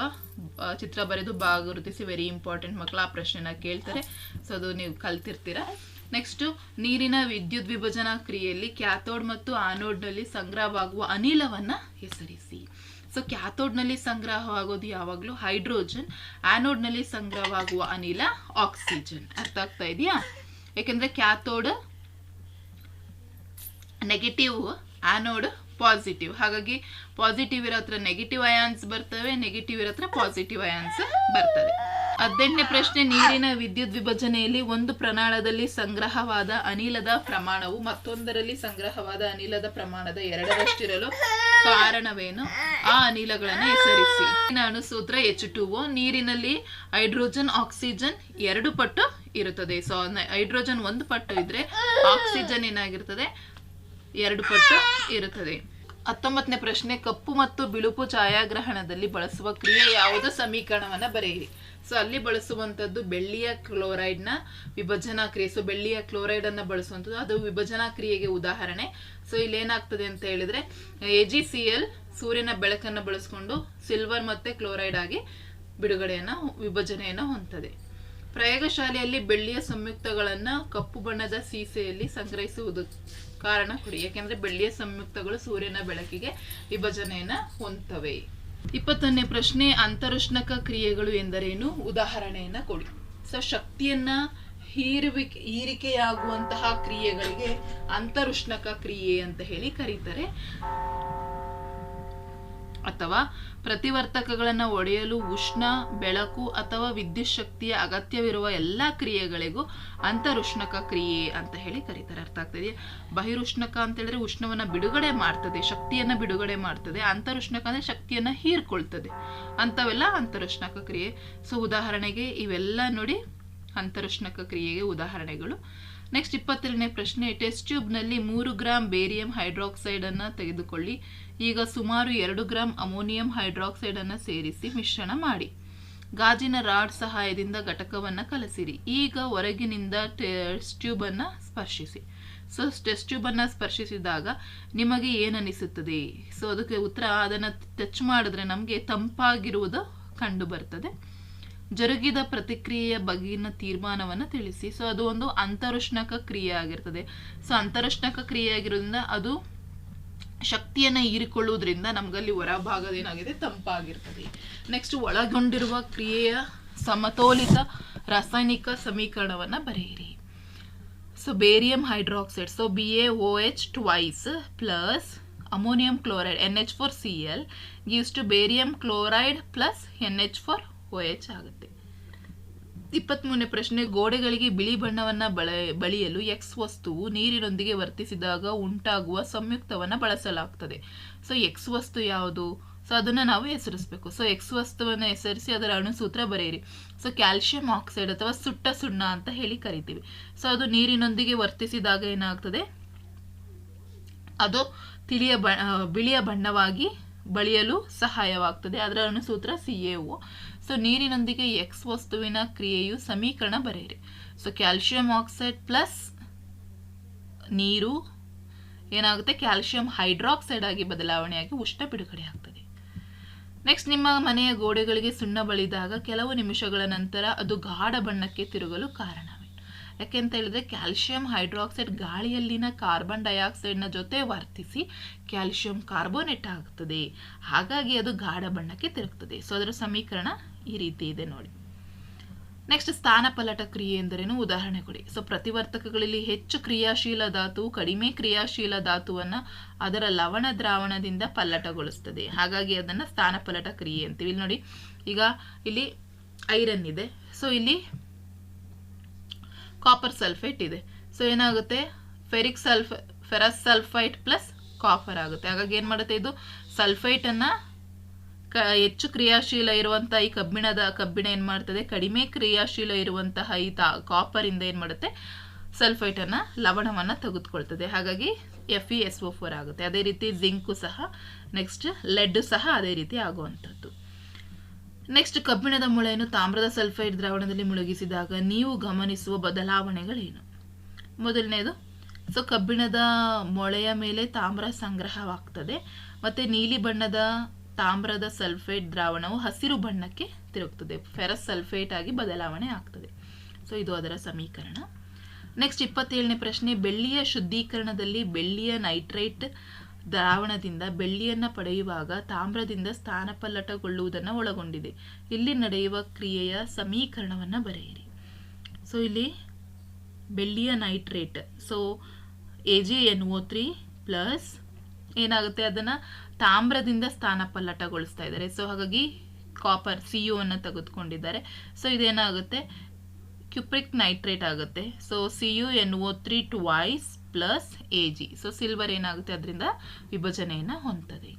Speaker 1: ಚಿತ್ರ ಬರೆದು ಭಾಗ ಗುರುತಿಸಿ ವೆರಿ ಇಂಪಾರ್ಟೆಂಟ್ ಮಕ್ಕಳು ಆ ಪ್ರಶ್ನೆನ ಕೇಳ್ತಾರೆ. ಸೊ ಅದು ನೀವು ಕಲ್ತಿರ್ತೀರಾ? ನೆಕ್ಸ್ಟ್ ನೀರಿನ ವಿದ್ಯುತ್ ವಿಭಜನಾ ಕ್ರಿಯೆಯಲ್ಲಿ ಕ್ಯಾಥೋಡ್ ಮತ್ತು ಆನೋಡ್ನಲ್ಲಿ ಸಂಗ್ರಹವಾಗುವ ಅನಿಲವನ್ನು ಹೆಸರಿಸಿ. ಸೊ ಕ್ಯಾಥೋಡ್ನಲ್ಲಿ ಸಂಗ್ರಹವಾಗೋದು ಯಾವಾಗಲೂ ಹೈಡ್ರೋಜನ್, ಆನೋಡ್ನಲ್ಲಿ ಸಂಗ್ರಹವಾಗುವ ಅನಿಲ, ಆಕ್ಸಿಜನ್. ಅರ್ಥ ಆಗ್ತಾ ಇದೆಯಾ? ಯಾಕಂದ್ರೆ ಕ್ಯಾಥೋಡ್ ನೆಗೆಟಿವ್ ಆನೋಡ್ ಪಾಸಿಟಿವ್ ಹಾಗಾಗಿ ಪಾಸಿಟಿವ್ ಇರೋ ಹತ್ರ ನೆಗೆಟಿವ್ ಅಯಾನ್ಸ್ ಬರ್ತವೆ ನೆಗೆಟಿವ್ ಇರೋ ಹತ್ರ ಪಾಸಿಟಿವ್ ಅಯಾನ್ಸ್ ಬರ್ತವೆ. ಹದಿನೆಂಟನೇ ಪ್ರಶ್ನೆ, ನೀರಿನ ವಿದ್ಯುತ್ ವಿಭಜನೆಯಲ್ಲಿ ಒಂದು ಪ್ರಮಾಣದಲ್ಲಿ ಸಂಗ್ರಹವಾದ ಅನಿಲದ ಪ್ರಮಾಣವು ಮತ್ತೊಂದರಲ್ಲಿ ಸಂಗ್ರಹವಾದ ಅನಿಲದ ಪ್ರಮಾಣದ ಎರಡರಷ್ಟಿರಲು ಕಾರಣವೇನು? ಆ ಅನಿಲಗಳನ್ನು ಹೆಸರಿಸಿ. ಅಣುಸೂತ್ರ ಎಚ್ ಟು ಓ ನೀರಿನಲ್ಲಿ ಹೈಡ್ರೋಜನ್, ಆಕ್ಸಿಜನ್ ಎರಡು ಪಟ್ಟು ಇರುತ್ತದೆ. ಸೊ ಹೈಡ್ರೋಜನ್ ಒಂದು ಪಟ್ಟು ಇದ್ರೆ ಆಕ್ಸಿಜನ್ ಏನಾಗಿರ್ತದೆ? ಎರಡು ಪಟ್ಟು ಇರುತ್ತದೆ. ಹತ್ತೊಂಬತ್ತನೇ ಪ್ರಶ್ನೆ, ಕಪ್ಪು ಮತ್ತು ಬಿಳುಪು ಛಾಯಾಗ್ರಹಣದಲ್ಲಿ ಬಳಸುವ ಕ್ರಿಯೆ ಯಾವುದು ಸಮೀಕರಣವನ್ನು ಬರೆಯಿರಿ. ಸೊ ಅಲ್ಲಿ ಬಳಸುವಂಥದ್ದು ಬೆಳ್ಳಿಯ ಕ್ಲೋರೈಡ್ನ ವಿಭಜನಾ ಕ್ರಿಯೆ. ಸೊ ಬೆಳ್ಳಿಯ ಕ್ಲೋರೈಡ್ ಅನ್ನ ಬಳಸುವಂಥದ್ದು ಅದು ವಿಭಜನಾ ಕ್ರಿಯೆಗೆ ಉದಾಹರಣೆ. ಸೊ ಇಲ್ಲಿ ಏನಾಗ್ತದೆ ಅಂತ ಹೇಳಿದ್ರೆ ಎ ಜಿ ಸಿ ಎಲ್ ಸೂರ್ಯನ ಬೆಳಕನ್ನು ಬಳಸ್ಕೊಂಡು ಸಿಲ್ವರ್ ಮತ್ತೆ ಕ್ಲೋರೈಡ್ ಆಗಿ ಬಿಡುಗಡೆಯನ್ನು, ವಿಭಜನೆಯನ್ನು ಹೊಂದದೆ ಪ್ರಯೋಗಶಾಲೆಯಲ್ಲಿ ಬೆಳ್ಳಿಯ ಸಂಯುಕ್ತಗಳನ್ನು ಕಪ್ಪು ಬಣ್ಣದ ಸೀಸೆಯಲ್ಲಿ ಸಂಗ್ರಹಿಸುವುದು. ಕಾರಣ ಕೊಡಿ. ಯಾಕೆಂದ್ರೆ ಬೆಳ್ಳಿಯ ಸಂಯುಕ್ತಗಳು ಸೂರ್ಯನ ಬೆಳಕಿಗೆ ವಿಭಜನೆಯನ್ನ ಹೊಂತವೆ ಇಪ್ಪತ್ತೊಂದನೇ ಪ್ರಶ್ನೆ ಅಂತರುಷ್ಣಕ ಕ್ರಿಯೆಗಳು ಎಂದರೇನು? ಉದಾಹರಣೆಯನ್ನ ಕೊಡಿ. ಸೊ, ಶಕ್ತಿಯನ್ನ ಹೀರುವಿಕೆ ಹೀರಿಕೆಯಾಗುವಂತಹ ಕ್ರಿಯೆಗಳಿಗೆ ಅಂತರುಷ್ಣಕ ಕ್ರಿಯೆ ಅಂತ ಹೇಳಿ ಕರೀತಾರೆ. ಅಥವಾ ಪ್ರತಿವರ್ತಕಗಳನ್ನು ಒಡೆಯಲು ಉಷ್ಣ, ಬೆಳಕು ಅಥವಾ ವಿದ್ಯುತ್ ಶಕ್ತಿಯ ಅಗತ್ಯವಿರುವ ಎಲ್ಲ ಕ್ರಿಯೆಗಳಿಗೂ ಅಂತರುಷ್ಣಕ ಕ್ರಿಯೆ ಅಂತ ಹೇಳಿ ಕರೀತಾರೆ. ಅರ್ಥ ಆಗ್ತದೆ ಬಹಿರುಷ್ಣಕ ಅಂತ ಹೇಳಿದ್ರೆ ಉಷ್ಣವನ್ನ ಬಿಡುಗಡೆ ಮಾಡ್ತದೆ, ಶಕ್ತಿಯನ್ನ ಬಿಡುಗಡೆ ಮಾಡ್ತದೆ. ಅಂತರುಷ್ಣಕ ಅಂದ್ರೆ ಶಕ್ತಿಯನ್ನ ಹೀರ್ಕೊಳ್ತದೆ. ಅಂತವೆಲ್ಲ ಅಂತರುಷ್ಣಕ ಕ್ರಿಯೆ. ಸೊ ಉದಾಹರಣೆಗೆ ಇವೆಲ್ಲ ನೋಡಿ ಅಂತರುಷ್ಣಕ ಕ್ರಿಯೆಗೆ ಉದಾಹರಣೆಗಳು. ನೆಕ್ಸ್ಟ್ ಇಪ್ಪತ್ತೆರಡನೇ ಪ್ರಶ್ನೆ ಟೆಸ್ಟ್ ಟ್ಯೂಬ್ನಲ್ಲಿ ಮೂರು ಗ್ರಾಂ ಬೇರಿಯಂ ಹೈಡ್ರಾಕ್ಸೈಡನ್ನು ತೆಗೆದುಕೊಳ್ಳಿ. ಈಗ ಸುಮಾರು ಎರಡು ಗ್ರಾಂ ಅಮೋನಿಯಂ ಹೈಡ್ರಾಕ್ಸೈಡನ್ನು ಸೇರಿಸಿ ಮಿಶ್ರಣ ಮಾಡಿ. ಗಾಜಿನ ರಾಡ್ ಸಹಾಯದಿಂದ ಘಟಕವನ್ನು ಕಲಸಿರಿ. ಈಗ ಹೊರಗಿನಿಂದ ಟೆಸ್ಟ್ ಟ್ಯೂಬ್ ಅನ್ನ ಸ್ಪರ್ಶಿಸಿ. ಸೊ ಟೆಸ್ಟ್ ಟ್ಯೂಬ್ ಅನ್ನ ಸ್ಪರ್ಶಿಸಿದಾಗ ನಿಮಗೆ ಏನನಿಸುತ್ತದೆ ಸೊ ಅದಕ್ಕೆ ಉತ್ತರ, ಅದನ್ನ ಟಚ್ ಮಾಡಿದ್ರೆ ನಮಗೆ ತಂಪಾಗಿರುವುದು ಕಂಡು ಬರ್ತದೆ ಜರುಗಿದ ಪ್ರತಿಕ್ರಿಯೆಯ ಬಗೆಗಿನ ತೀರ್ಮಾನವನ್ನು ತಿಳಿಸಿ. ಸೊ ಅದು ಒಂದು ಅಂತರುಷ್ಣಕ ಕ್ರಿಯೆ ಆಗಿರ್ತದೆ. ಸೊ ಅಂತರುಷ್ಣಕ ಕ್ರಿಯೆ ಆಗಿರೋದ್ರಿಂದ ಅದು ಶಕ್ತಿಯನ್ನ ಹೀರಿಕೊಳ್ಳುವುದರಿಂದ ನಮಗಲ್ಲಿ ಹೊರಭಾಗದ ಏನಾಗಿದೆ? ತಂಪಾಗಿರ್ತದೆ. ನೆಕ್ಸ್ಟ್ ಒಳಗೊಂಡಿರುವ ಕ್ರಿಯೆಯ ಸಮತೋಲಿತ ರಾಸಾಯನಿಕ ಸಮೀಕರಣವನ್ನ ಬರೆಯಿರಿ. So barium hydroxide so B A O H twice plus ammonium chloride N H four C L gives to barium chloride plus N H four O H ಆಗುತ್ತೆ. ಇಪ್ಪತ್ಮೂರನೇ ಪ್ರಶ್ನೆ, ಗೋಡೆಗಳಿಗೆ ಬಿಳಿ ಬಣ್ಣವನ್ನು ಬಳ, ಬಳಿಯಲು ಎಕ್ಸ್ ವಸ್ತುವು ನೀರಿನೊಂದಿಗೆ ವರ್ತಿಸಿದಾಗ ಉಂಟಾಗುವ ಸಂಯುಕ್ತವನ್ನ ಬಳಸಲಾಗ್ತದೆ. ಸೊ ಎಕ್ಸ್ ವಸ್ತು ಯಾವುದು? ಸೊ ಅದನ್ನ ನಾವು ಹೆಸರಿಸಬೇಕು. ಸೊ ಎಕ್ಸ್ ವಸ್ತುವನ್ನು ಹೆಸರಿಸಿ ಅದರ ಅಣುಸೂತ್ರ ಬರೆಯಿರಿ. ಸೊ ಕ್ಯಾಲ್ಸಿಯಂ ಆಕ್ಸೈಡ್ ಅಥವಾ ಸುಟ್ಟ ಸುಣ್ಣ ಅಂತ ಹೇಳಿ ಕರಿತೀವಿ. ಸೊ ಅದು ನೀರಿನೊಂದಿಗೆ ವರ್ತಿಸಿದಾಗ ಏನಾಗ್ತದೆ? ಅದು ತಿಳಿಯ ಬ ಬಿಳಿಯ ಬಣ್ಣವಾಗಿ ಬಳಿಯಲು ಸಹಾಯವಾಗ್ತದೆ. ಅದರ ಅಣುಸೂತ್ರ ಸಿ ಎ ಒ ಸೊ ನೀರಿನೊಂದಿಗೆ ಎಕ್ಸ್ ವಸ್ತುವಿನ ಕ್ರಿಯೆಯು ಸಮೀಕರಣ ಬರೆಯಿರಿ. ಸೊ ಕ್ಯಾಲ್ಸಿಯಂ ಆಕ್ಸೈಡ್ ಪ್ಲಸ್ ನೀರು ಏನಾಗುತ್ತೆ? ಕ್ಯಾಲ್ಸಿಯಂ ಹೈಡ್ರಾಕ್ಸೈಡ್ ಆಗಿ ಬದಲಾವಣೆಯಾಗಿ ಉಷ್ಣ ಬಿಡುಗಡೆ ಆಗ್ತದೆ. ನೆಕ್ಸ್ಟ್ ನಿಮ್ಮ ಮನೆಯ ಗೋಡೆಗಳಿಗೆ ಸುಣ್ಣ ಬಳಿದಾಗ ಕೆಲವು ನಿಮಿಷಗಳ ನಂತರ ಅದು ಗಾಢ ಬಣ್ಣಕ್ಕೆ ತಿರುಗಲು ಕಾರಣವೇನು? ಯಾಕೆಂತ ಹೇಳಿದ್ರೆ ಕ್ಯಾಲ್ಸಿಯಂ ಹೈಡ್ರಾಕ್ಸೈಡ್ ಗಾಳಿಯಲ್ಲಿನ ಕಾರ್ಬನ್ ಡೈಆಕ್ಸೈಡ್ನ ಜೊತೆ ವರ್ತಿಸಿ ಕ್ಯಾಲ್ಸಿಯಂ ಕಾರ್ಬೋನೇಟ್ ಆಗ್ತದೆ. ಹಾಗಾಗಿ ಅದು ಗಾಢ ಬಣ್ಣಕ್ಕೆ ತಿರುಗ್ತದೆ. ಸೊ ಅದರ ಸಮೀಕರಣ ಈ ರೀತಿ ಇದೆ ನೋಡಿ. ನೆಕ್ಸ್ಟ್ ಸ್ಥಾನಪಲ್ಲಟ ಕ್ರಿಯೆ ಎಂದರೇನು? ಉದಾಹರಣೆ ಕೊಡಿ. ಸೊ ಪ್ರತಿವರ್ತಕಗಳಲ್ಲಿ ಹೆಚ್ಚು ಕ್ರಿಯಾಶೀಲ ಧಾತು, ಕಡಿಮೆ ಕ್ರಿಯಾಶೀಲ ಧಾತುವನ್ನು ಅದರ ಲವಣ ದ್ರಾವಣದಿಂದ ಪಲ್ಲಟಗೊಳಿಸ್ತದೆ. ಹಾಗಾಗಿ ಅದನ್ನ ಸ್ಥಾನಪಲ್ಲಟ ಕ್ರಿಯೆ ಅಂತೀವಿ. ಇಲ್ಲಿ ನೋಡಿ, ಈಗ ಇಲ್ಲಿ ಐರನ್ ಇದೆ. ಸೊ ಇಲ್ಲಿ ಕಾಪರ್ ಸಲ್ಫೇಟ್ ಇದೆ. ಸೊ ಏನಾಗುತ್ತೆ? ಫೆರಿಕ್ ಸಲ್ಫ ಫೆರಸ್ ಸಲ್ಫೈಟ್ ಪ್ಲಸ್ ಕಾಪರ್ ಆಗುತ್ತೆ. ಹಾಗಾಗಿ ಏನು ಮಾಡುತ್ತೆ ಇದು? ಸಲ್ಫೈಟನ್ನು ಕ, ಹೆಚ್ಚು ಕ್ರಿಯಾಶೀಲ ಇರುವಂಥ ಈ ಕಬ್ಬಿಣದ, ಕಬ್ಬಿಣ ಏನು ಮಾಡ್ತದೆ? ಕಡಿಮೆ ಕ್ರಿಯಾಶೀಲ ಇರುವಂತಹ ಈ ತಾ ಕಾಪರಿಂದ ಏನು ಮಾಡುತ್ತೆ? ಸಲ್ಫೈಟನ್ನು ಲವಣವನ್ನು ತೆಗೆದುಕೊಳ್ತದೆ. ಹಾಗಾಗಿ F E S O four ಆಗುತ್ತೆ. ಅದೇ ರೀತಿ ಜಿಂಕು ಸಹ ನೆಕ್ಸ್ಟ್ ಲೆಡ್ ಸಹ ಅದೇ ರೀತಿ ಆಗುವಂಥದ್ದು. ನೆಕ್ಸ್ಟ್ ಕಬ್ಬಿಣದ ಮುಳೆಯನ್ನು ತಾಮ್ರದ ಸಲ್ಫೈಡ್ ದ್ರಾವಣದಲ್ಲಿ ಮುಳುಗಿಸಿದಾಗ ನೀವು ಗಮನಿಸುವ ಬದಲಾವಣೆಗಳೇನು? ಮೊದಲನೇದು ಸೊ ಕಬ್ಬಿಣದ ಮೊಳೆಯ ಮೇಲೆ ತಾಮ್ರ ಸಂಗ್ರಹವಾಗ್ತದೆ. ಮತ್ತು ನೀಲಿ ಬಣ್ಣದ ತಾಮ್ರದ ಸಲ್ಫೇಟ್ ದ್ರಾವಣವು ಹಸಿರು ಬಣ್ಣಕ್ಕೆ ತಿರುಗ್ತದೆ. ಫೆರಸ್ ಸಲ್ಫೇಟ್ ಆಗಿ ಬದಲಾವಣೆ ಆಗ್ತದೆ. ಸೊ ಇದು ಅದರ ಸಮೀಕರಣ. ನೆಕ್ಸ್ಟ್ ಇಪ್ಪತ್ತೇಳನೇ ಪ್ರಶ್ನೆ, ಬೆಳ್ಳಿಯ ಶುದ್ಧೀಕರಣದಲ್ಲಿ ಬೆಳ್ಳಿಯ ನೈಟ್ರೇಟ್ ದ್ರಾವಣದಿಂದ ಬೆಳ್ಳಿಯನ್ನು ಪಡೆಯುವಾಗ ತಾಮ್ರದಿಂದ ಸ್ಥಾನಪಲ್ಲಟಗೊಳ್ಳುವುದನ್ನು ಒಳಗೊಂಡಿದೆ. ಇಲ್ಲಿ ನಡೆಯುವ ಕ್ರಿಯೆಯ ಸಮೀಕರಣವನ್ನು ಬರೆಯಿರಿ. ಸೊ ಇಲ್ಲಿ ಬೆಳ್ಳಿಯ nitrate. So A G N O three plus ಏನಾಗುತ್ತೆ ಅದನ್ನು? ತಾಮ್ರದಿಂದ ಸ್ಥಾನಪಲ್ಲಟಗೊಳಿಸ್ತಾ ಇದ್ದಾರೆ. ಸೊ ಹಾಗಾಗಿ ಕಾಪರ್ ಸಿ ಯು ಅನ್ನು ತೆಗೆದುಕೊಂಡಿದ್ದಾರೆ. ಸೊ ಇದೇನಾಗುತ್ತೆ? ಕ್ಯುಪ್ರಿಕ್ ನೈಟ್ರೇಟ್ ಆಗುತ್ತೆ. So C U N O three twice plus A G so silver ಏನಾಗುತ್ತೆ? ಅದರಿಂದ ವಿಭಜನೆಯನ್ನು ಹೊಂದ್ತದೆ.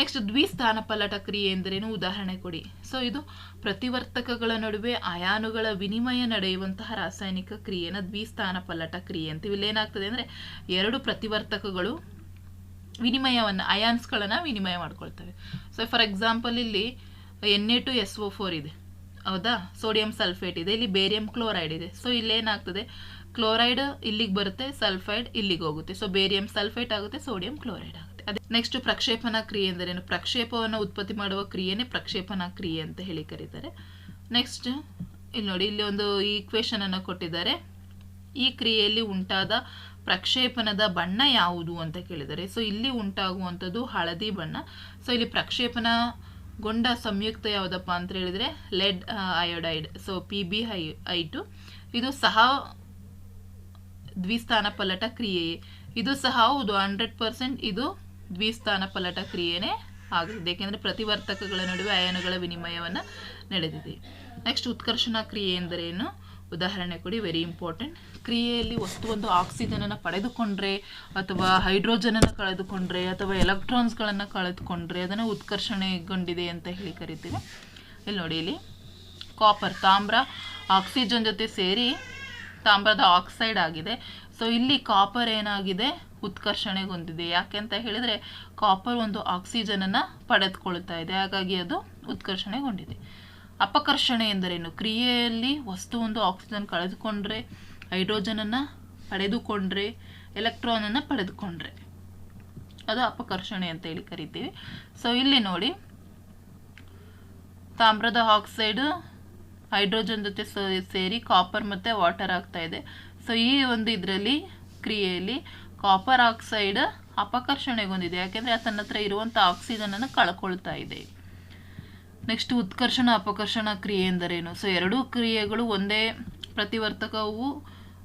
Speaker 1: ನೆಕ್ಸ್ಟ್ ದ್ವಿಸ್ಥಾನ ಪಲ್ಲಟ ಕ್ರಿಯೆ ಎಂದರೇನು? ಉದಾಹರಣೆ ಕೊಡಿ. ಸೊ ಇದು ಪ್ರತಿವರ್ತಕಗಳ ನಡುವೆ ಅಯಾನುಗಳ ವಿನಿಮಯ ನಡೆಯುವಂತಹ ರಾಸಾಯನಿಕ ಕ್ರಿಯೆನ ದ್ವಿಸ್ಥಾನ ಪಲ್ಲಟ ಕ್ರಿಯೆ ಅಂತೀವಿ. ಇಲ್ಲಿ ಏನಾಗ್ತದೆ ಅಂದರೆ ಎರಡು ಪ್ರತಿವರ್ತಕಗಳು ವಿನಿಮಯವನ್ನು, ಅಯಾನ್ಸ್ಗಳನ್ನು ವಿನಿಮಯ ಮಾಡ್ಕೊಳ್ತವೆ. ಸೊ ಫಾರ್ ಎಕ್ಸಾಂಪಲ್ ಇಲ್ಲಿ N A two S O four ಇದೆ. ಹೌದಾ? ಸೋಡಿಯಂ ಸಲ್ಫೇಟ್ ಇದೆ. ಇಲ್ಲಿ ಬೇರಿಯಂ ಕ್ಲೋರೈಡ್ ಇದೆ. ಸೊ ಇಲ್ಲೇನಾಗ್ತದೆ ಕ್ಲೋರೈಡ್ ಇಲ್ಲಿಗೆ ಬರುತ್ತೆ, ಸಲ್ಫೈಡ್ ಇಲ್ಲಿಗೆ ಹೋಗುತ್ತೆ. ಸೊ ಬೇರಿಯಂ ಸಲ್ಫೇಟ್ ಆಗುತ್ತೆ, ಸೋಡಿಯಂ ಕ್ಲೋರೈಡ್ ಆಗುತ್ತೆ. ಅದೇ ನೆಕ್ಸ್ಟ್ ಪ್ರಕ್ಷೇಪಣ ಕ್ರಿಯೆ ಎಂದರೇನು? ಪ್ರಕ್ಷೇಪವನ್ನು ಉತ್ಪತ್ತಿ ಮಾಡುವ ಕ್ರಿಯೆನೇ ಪ್ರಕ್ಷೇಪಣ ಕ್ರಿಯೆ ಅಂತ ಹೇಳಿ ಕರೀತಾರೆ. ನೆಕ್ಸ್ಟ್ ಇಲ್ಲಿ ನೋಡಿ, ಇಲ್ಲಿ ಒಂದು ಈಕ್ವೇಶನ್ ಅನ್ನು ಕೊಟ್ಟಿದ್ದಾರೆ. ಈ ಕ್ರಿಯೆಯಲ್ಲಿ ಉಂಟಾದ ಪ್ರಕ್ಷೇಪಣದ ಬಣ್ಣ ಯಾವುದು ಅಂತ ಕೇಳಿದರೆ ಸೊ ಇಲ್ಲಿ ಉಂಟಾಗುವಂಥದ್ದು ಹಳದಿ ಬಣ್ಣ. ಸೊ ಇಲ್ಲಿ ಪ್ರಕ್ಷೇಪಣ ಗೊಂಡ ಸಂಯುಕ್ತ ಯಾವುದಪ್ಪ ಅಂತ ಹೇಳಿದರೆ, lead iodide so P B I two ಇದು ಸಹ ದ್ವಿಸ್ಥಾನ ಪಲಟ ಕ್ರಿಯೆ ಇದು ಸಹ ಹೌದು, ಹಂಡ್ರೆಡ್ ಪರ್ಸೆಂಟ್ ಇದು ದ್ವಿಸ್ಥಾನ ಪಲಟ ಕ್ರಿಯೆನೇ ಆಗಿದೆ ಏಕೆಂದರೆ ಪ್ರತಿವರ್ತಕಗಳ ನಡುವೆ ಅಯಾನುಗಳ ವಿನಿಮಯವನ್ನು ನಡೆದಿದೆ. ನೆಕ್ಸ್ಟ್ ಉತ್ಕರ್ಷಣ ಕ್ರಿಯೆ ಎಂದರೇನು? ಉದಾಹರಣೆ ಕೊಡಿ ವೆರಿ ಇಂಪಾರ್ಟೆಂಟ್ ಕ್ರಿಯೆಯಲ್ಲಿ ವಸ್ತು ವಸ್ತುವೊಂದು ಆಕ್ಸಿಜನನ್ನು ಪಡೆದುಕೊಂಡ್ರೆ ಅಥವಾ ಹೈಡ್ರೋಜನನ್ನು ಕಳೆದುಕೊಂಡ್ರೆ ಅಥವಾ ಎಲೆಕ್ಟ್ರಾನ್ಸ್ಗಳನ್ನು ಕಳೆದುಕೊಂಡ್ರೆ ಅದನ್ನು ಉತ್ಕರ್ಷಣೆಗೊಂಡಿದೆ ಅಂತ ಹೇಳಿ ಕರಿತೀವಿ. ಇಲ್ಲಿ ನೋಡಿ, ಇಲ್ಲಿ ಕಾಪರ್ ತಾಮ್ರ ಆಕ್ಸಿಜನ್ ಜೊತೆ ಸೇರಿ ತಾಮ್ರದ ಆಕ್ಸೈಡ್ ಆಗಿದೆ. ಸೊ ಇಲ್ಲಿ ಕಾಪರ್ ಏನಾಗಿದೆ? ಉತ್ಕರ್ಷಣೆಗೊಂದಿದೆ ಯಾಕೆ ಅಂತ ಹೇಳಿದರೆ ಕಾಪರ್ ಒಂದು ಆಕ್ಸಿಜನನ್ನು ಪಡೆದುಕೊಳ್ತಾ ಇದೆ. ಹಾಗಾಗಿ ಅದು ಉತ್ಕರ್ಷಣೆಗೊಂಡಿದೆ. ಅಪಕರ್ಷಣೆ ಎಂದರೇನು? ಕ್ರಿಯೆಯಲ್ಲಿ ವಸ್ತು ಒಂದು ಆಕ್ಸಿಜನ್ ಕಳೆದುಕೊಂಡ್ರೆ ಹೈಡ್ರೋಜನನ್ನು ಪಡೆದುಕೊಂಡ್ರೆ ಎಲೆಕ್ಟ್ರಾನನ್ನು ಪಡೆದುಕೊಂಡ್ರೆ. ಅದು ಅಪಕರ್ಷಣೆ ಅಂತ ಹೇಳಿ ಕರಿತೀವಿ. ಸೊ ಇಲ್ಲಿ ನೋಡಿ. ತಾಮ್ರದ ಆಕ್ಸೈಡ್ ಹೈಡ್ರೋಜನ್ ಜೊತೆ ಸೇರಿ ಕಾಪರ್ ಮತ್ತು ವಾಟರ್ ಆಗ್ತಾ ಇದೆ. ಸೊ ಈ ಒಂದು ಇದರಲ್ಲಿ, ಕ್ರಿಯೆಯಲ್ಲಿ ಕಾಪರ್ ಆಕ್ಸೈಡ್ ಅಪಕರ್ಷಣೆಗೊಂದಿದೆ ಯಾಕೆಂದರೆ ತನ್ನ ಹತ್ರ ಇರುವಂಥ ಆಕ್ಸಿಜನನ್ನು ಕಳ್ಕೊಳ್ತಾ ಇದೆ. ನೆಕ್ಸ್ಟ್ ಉತ್ಕರ್ಷಣ, ಅಪಕರ್ಷಣ ಕ್ರಿಯೆ ಎಂದರೇನು? ಸೊ ಎರಡೂ ಕ್ರಿಯೆಗಳು ಒಂದೇ ಪ್ರತಿವರ್ತಕವು,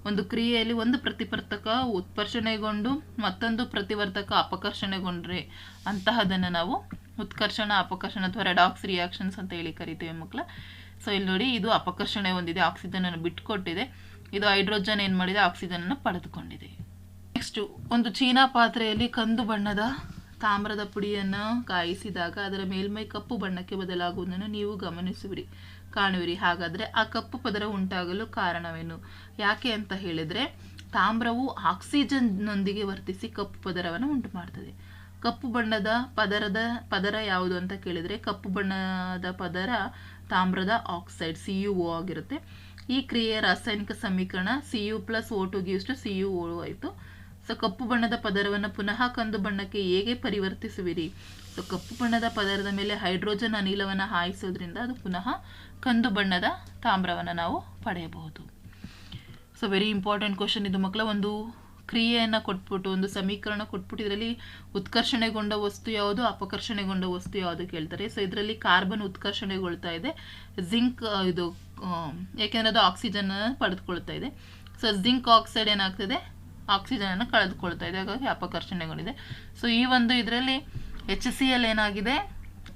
Speaker 1: ಒಂದು ಕ್ರಿಯೆಯಲ್ಲಿ ಒಂದು ಪ್ರತಿವರ್ತಕ ಉತ್ಕರ್ಷಣೆಗೊಂಡು ಮತ್ತೊಂದು ಪ್ರತಿವರ್ತಕ ಅಪಕರ್ಷಣೆಗೊಂಡ್ರೆ ಅಂತಹದನ್ನು ನಾವು ಉತ್ಕರ್ಷಣ, ಅಪಕರ್ಷಣ ಅಥವಾ ರೆಡಾಕ್ಸ್ ರಿಯಾಕ್ಷನ್ಸ್ ಅಂತ ಹೇಳಿ ಕರಿತೀವಿ ಮಕ್ಕಳ. ಸೊ ಇಲ್ಲಿ ನೋಡಿ ಇದು ಅಪಕರ್ಷಣೆ ಹೊಂದಿದೆ ಆಕ್ಸಿಜನನ್ನು ಬಿಟ್ಕೊಟ್ಟಿದೆ. ಇದು ಹೈಡ್ರೋಜನ್ ಏನು ಮಾಡಿದೆ? ಆಕ್ಸಿಜನನ್ನು ಪಡೆದುಕೊಂಡಿದೆ. ನೆಕ್ಸ್ಟು ಒಂದು ಚೀನಾ ಪಾತ್ರೆಯಲ್ಲಿ ಕಂದು ಬಣ್ಣದ ತಾಮ್ರದ ಪುಡಿಯನ್ನು ಕಾಯಿಸಿದಾಗ ಅದರ ಮೇಲ್ಮೈ ಕಪ್ಪು ಬಣ್ಣಕ್ಕೆ ಬದಲಾಗುವುದನ್ನು ನೀವು ಗಮನಿಸುವಿರಿ. ಕಾಣುವಿರಿ. ಹಾಗಾದರೆ ಆ ಕಪ್ಪು ಪದರ ಉಂಟಾಗಲು ಕಾರಣವೇನು? ಯಾಕೆ ಅಂತ ಹೇಳಿದರೆ, ತಾಮ್ರವು ಆಕ್ಸಿಜನ್ನೊಂದಿಗೆ ವರ್ತಿಸಿ ಕಪ್ಪು ಪದರವನ್ನು ಉಂಟು ಮಾಡ್ತದೆ ಕಪ್ಪು ಬಣ್ಣದ ಪದರದ ಪದರ ಯಾವುದು ಅಂತ ಕೇಳಿದರೆ, ಕಪ್ಪು ಬಣ್ಣದ ಪದರ ತಾಮ್ರದ ಆಕ್ಸೈಡ್, ಸಿ ಯು ಓ ಆಗಿರುತ್ತೆ. ಈ ಕ್ರಿಯೆಯ ರಾಸಾಯನಿಕ ಸಮೀಕರಣ C U plus O two gives to C U O ಆಯಿತು. ಸೊ ಕಪ್ಪು ಬಣ್ಣದ ಪದರವನ್ನು ಪುನಃ ಕಂದು ಬಣ್ಣಕ್ಕೆ ಹೇಗೆ ಪರಿವರ್ತಿಸುವಿರಿ? ಸೊ ಕಪ್ಪು ಬಣ್ಣದ ಪದರದ ಮೇಲೆ ಹೈಡ್ರೋಜನ್ ಅನಿಲವನ್ನು ಹಾಯಿಸೋದ್ರಿಂದ ಅದು ಪುನಃ ಕಂದು ಬಣ್ಣದ ತಾಮ್ರವನ್ನು ನಾವು ಪಡೆಯಬಹುದು. ಸೊ ವೆರಿ ಇಂಪಾರ್ಟೆಂಟ್ ಕ್ವಶನ್ ಇದು ಮಕ್ಕಳ ಒಂದು ಕ್ರಿಯೆಯನ್ನು ಕೊಟ್ಬಿಟ್ಟು, ಒಂದು ಸಮೀಕರಣ ಕೊಟ್ಬಿಟ್ಟು ಇದರಲ್ಲಿ ಉತ್ಕರ್ಷಣೆಗೊಂಡ ವಸ್ತು ಯಾವುದು, ಅಪಕರ್ಷಣೆಗೊಂಡ ವಸ್ತು ಯಾವುದು ಕೇಳ್ತಾರೆ. ಸೊ ಇದರಲ್ಲಿ ಕಾರ್ಬನ್ ಉತ್ಕರ್ಷಣೆಗೊಳ್ತಾ ಇದೆ. ಜಿಂಕ್ ಇದು ಯಾಕೆಂದರೆ ಅದು ಆಕ್ಸಿಜನ್ ಪಡೆದುಕೊಳ್ತಾ ಇದೆ. ಸೊ ಜಿಂಕ್ ಆಕ್ಸೈಡ್ ಏನಾಗ್ತದೆ? ಆಕ್ಸಿಜನನ್ನು ಕಳೆದುಕೊಳ್ತಾ ಇದೆ. ಹಾಗಾಗಿ ಅಪಕರ್ಷಣೆಗಳಿದೆ. ಸೊ ಈ ಒಂದು ಇದರಲ್ಲಿ ಎಚ್ ಸಿ ಎಲ್ ಏನಾಗಿದೆ?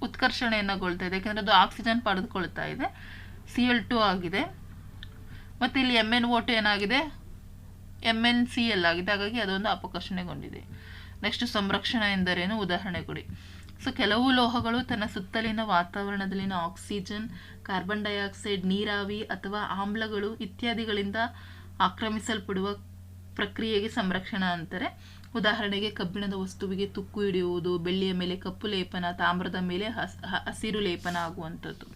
Speaker 1: ಉತ್ಕರ್ಷಣೆಯನ್ನುಗೊಳ್ತಾ ಇದೆ. ಯಾಕೆಂದರೆ ಅದು ಆಕ್ಸಿಜನ್ ಪಡೆದುಕೊಳ್ತಾ ಇದೆ. ಸಿ ಎಲ್ ಟು ಆಗಿದೆ. ಮತ್ತು ಇಲ್ಲಿ ಎಂ ಎನ್ ಓಟು ಏನಾಗಿದೆ? ಎಂ ಎನ್ ಸಿ ಎಲ್ ಆಗಿದೆ. ಹಾಗಾಗಿ ಅದೊಂದು ಅಪಕರ್ಷಣೆಗೊಂಡಿದೆ. ನೆಕ್ಸ್ಟ್ ಸಂರಕ್ಷಣೆ ಎಂದರೇನು? ಉದಾಹರಣೆ ಕೊಡಿ. ಸೊ ಕೆಲವು ಲೋಹಗಳು ತನ್ನ ಸುತ್ತಲಿನ ವಾತಾವರಣದಲ್ಲಿನ ಆಕ್ಸಿಜನ್ ಕಾರ್ಬನ್ ಡೈಆಕ್ಸೈಡ್ ನೀರಾವಿ ಅಥವಾ ಆಮ್ಲಗಳು ಇತ್ಯಾದಿಗಳಿಂದ ಆಕ್ರಮಿಸಲ್ಪಡುವ ಪ್ರಕ್ರಿಯೆಗೆ ಸಂರಕ್ಷಣಾ ಅಂತಾರೆ. ಉದಾಹರಣೆಗೆ ಕಬ್ಬಿಣದ ವಸ್ತುವಿಗೆ ತುಕ್ಕು ಹಿಡಿಯುವುದು, ಬೆಳ್ಳಿಯ ಮೇಲೆ ಕಪ್ಪು ಲೇಪನ, ತಾಮ್ರದ ಮೇಲೆ ಹಸ್ ಹಸಿರು ಲೇಪನ ಆಗುವಂಥದ್ದು.